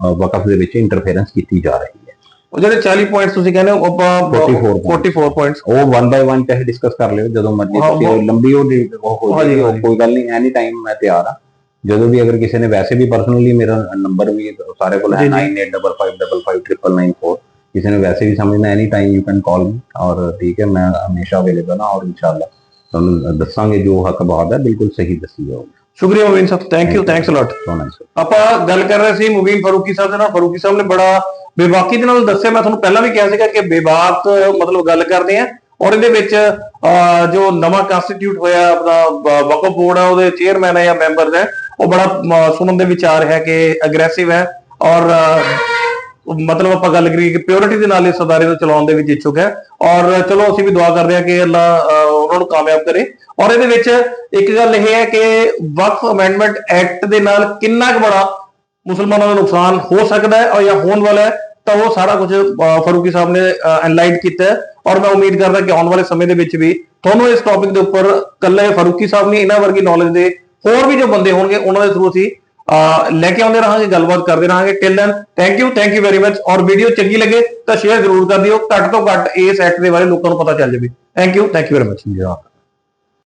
ਵਕਫ ਦੇ ਵਿੱਚ ਇੰਟਰਫੇਰੈਂਸ ਕੀਤੀ ਜਾ ਰਹੀ ਹੈ। ਉਹ ਜਿਹੜੇ 40 ਪੁਆਇੰਟਸ ਤੁਸੀਂ ਕਹਿੰਦੇ ਹੋ ਆਪਾਂ 44 points। 44 ਪੁਆਇੰਟਸ ਉਹ ਵਨ ਬਾਈ ਵਨ ਚਾਹੇ ਡਿਸਕਸ ਕਰ ਲਿਓ ਜਦੋਂ ਮਰਜ਼ੀ ਹਾਂ, ਤੁਸੀਂ ਉਹ- ਲੰਬੀ ਉਹ ਡੀ- ਉਹ ਹੋ ਹਾਂਜੀ, ਜਾਏਗੀ, ਉਹ ਹਾਂਜੀ। ਕੋਈ ਗੱਲ ਨਹੀਂ ਐਨੀ ਟਾਈਮ ਮੈਂ ਤਿਆਰ ਆ ਜਦੋਂ ਵੀ ਅਗਰ ਕਿਸੇ ਨੇ ਵੈਸੇ ਵੀ ਪਰਸਨਲੀ ਮੇਰਾ ਨੰਬਰ ਵੀ ਸਾਰੇ ਕੋਲ ਹੈ ਜੀ, ਜੀ। 98555554 ਕਿਸੇ ਨੇ ਵੈਸੇ ਵੀ ਸਮਝਣਾ any time you can call me ਔਰ ਠੀਕ ਹੈ ਮੈਂ ਹਮੇਸ਼ਾ ਅਵੇਲੇਬਲ ਹਾਂ ਔਰ ਇਨਸ਼ਾਅੱਲਾ ਤੁਹਾਨੂੰ ਦੱਸਾਂਗੇ ਜੋ ਹੱਕ ਬਾਤ ਹੈ ਬਿਲਕੁਲ ਸਹੀ ਦੱਸੀ ਜਾਊਗੀ ਸ਼ੁਕਰੀਆ Mohit Sahib thank you thanks ਅ ਸੋਨਾ ਆਪਾਂ ਗੱਲ ਕਰ ਰਹੇ ਸੀ ਮੁਬੀਨ ਫਾਰੂਕੀ ਸਾਹਿਬ ਦੇ ਨਾਲ। ਫਾਰੂਕੀ ਸਾਹਿਬ ਨੇ ਬੜਾ ਬੇਬਾਕੀ ਦੇ ਨਾਲ ਦੱਸਿਆ। ਮੈਂ ਤੁਹਾਨੂੰ ਪਹਿਲਾਂ ਵੀ ਕਿਹਾ ਸੀਗਾ ਕਿ ਬੇਬਾਕ ਮਤਲਬ ਗੱਲ ਕਰਦੇ ਆ। ਔਰ ਇਹਦੇ ਵਿੱਚ ਅਹ, ਜੋ ਨਵਾਂ ਕਨਸਟੀਟਿਊਟ ਹੋਇਆ ਆਪਣਾ ਵਕਫ ਬੋਰਡ ਹੈ ਉਹਦੇ ਚੇਅਰਮੈਨ ਹੈ ਜਾਂ ਮੈਂਬਰ ਹੈ ਉਹ ਬੜਾ ਸੁਣਨ ਦੇ ਵਿਚਾਰ ਹੈ ਕਿ ਅਗਰੈਸਿਵ ਹੈ। ਔਰ ਮਤਲਬ ਆਪਾਂ ਗੱਲ ਕਰੀਏ ਕਿ ਪਿਓਰਿਟੀ ਦੇ ਨਾਲ ਇਸ ਅਦਾਰੇ ਨੂੰ ਚਲਾਉਣ ਦੇ ਵਿੱਚ ਇੱਛੁਕ ਹੈ। ਔਰ ਚਲੋ ਅਸੀਂ ਵੀ ਦੁਆ ਕਰਦੇ ਹਾਂ ਕਿ ਅੱਲਾ ਉਹਨਾਂ ਨੂੰ ਕਾਮਯਾਬ ਕਰੇ। ਔਰ ਇਹਦੇ ਵਿੱਚ ਇੱਕ ਗੱਲ ਇਹ ਹੈ ਕਿ ਵਕਫ ਅਮੈਂਡਮੈਂਟ ਐਕਟ ਦੇ ਨਾਲ ਕਿੰਨਾ ਕੁ ਬੜਾ ਮੁਸਲਮਾਨਾਂ ਦਾ ਨੁਕਸਾਨ ਹੋ ਸਕਦਾ ਹੈ ਔਰ ਜਾਂ ਹੋਣ ਵਾਲਾ ਹੈ, ਤਾਂ ਉਹ ਸਾਰਾ ਕੁਝ ਫਰੂਕੀ ਸਾਹਿਬ ਨੇ ਐਨਲਾਈਟ ਕੀਤਾ ਹੈ। ਔਰ ਮੈਂ ਉਮੀਦ ਕਰਦਾ ਕਿ ਆਉਣ ਵਾਲੇ ਸਮੇਂ ਦੇ ਵਿੱਚ ਵੀ ਤੁਹਾਨੂੰ ਇਸ ਟੌਪਿਕ ਦੇ ਉੱਪਰ ਕੱਲੇ ਫਰੂਕੀ ਸਾਹਿਬ ਨੇ ਇਹਨਾਂ ਵਰਗੀ ਨੌਲੇਜ ਦੇ ਹੋਰ ਵੀ ਜੋ ਬੰਦੇ ਹੋਣਗੇ, ਉਹਨਾਂ ਦੇ ਥਰੂ ਅਸੀਂ ਲੈ ਕੇ ਆਉਂਦੇ ਰਹਾਂਗੇ, ਗੱਲਬਾਤ ਕਰਦੇ ਰਹਾਂਗੇ। Till then thank you thank you very much ਔਰ ਵੀਡੀਓ ਚੰਗੀ ਲੱਗੇ ਤਾਂ ਸ਼ੇਅਰ ਜ਼ਰੂਰ ਕਰ ਦਿਓ। ਘੱਟ ਤੋਂ ਘੱਟ ਇਸ ਐਕਟ ਦੇ ਬਾਰੇ ਲੋਕਾਂ ਨੂੰ ਪਤਾ ਚੱਲ ਜਾਵੇ। Thank you thank you very much ਜੀ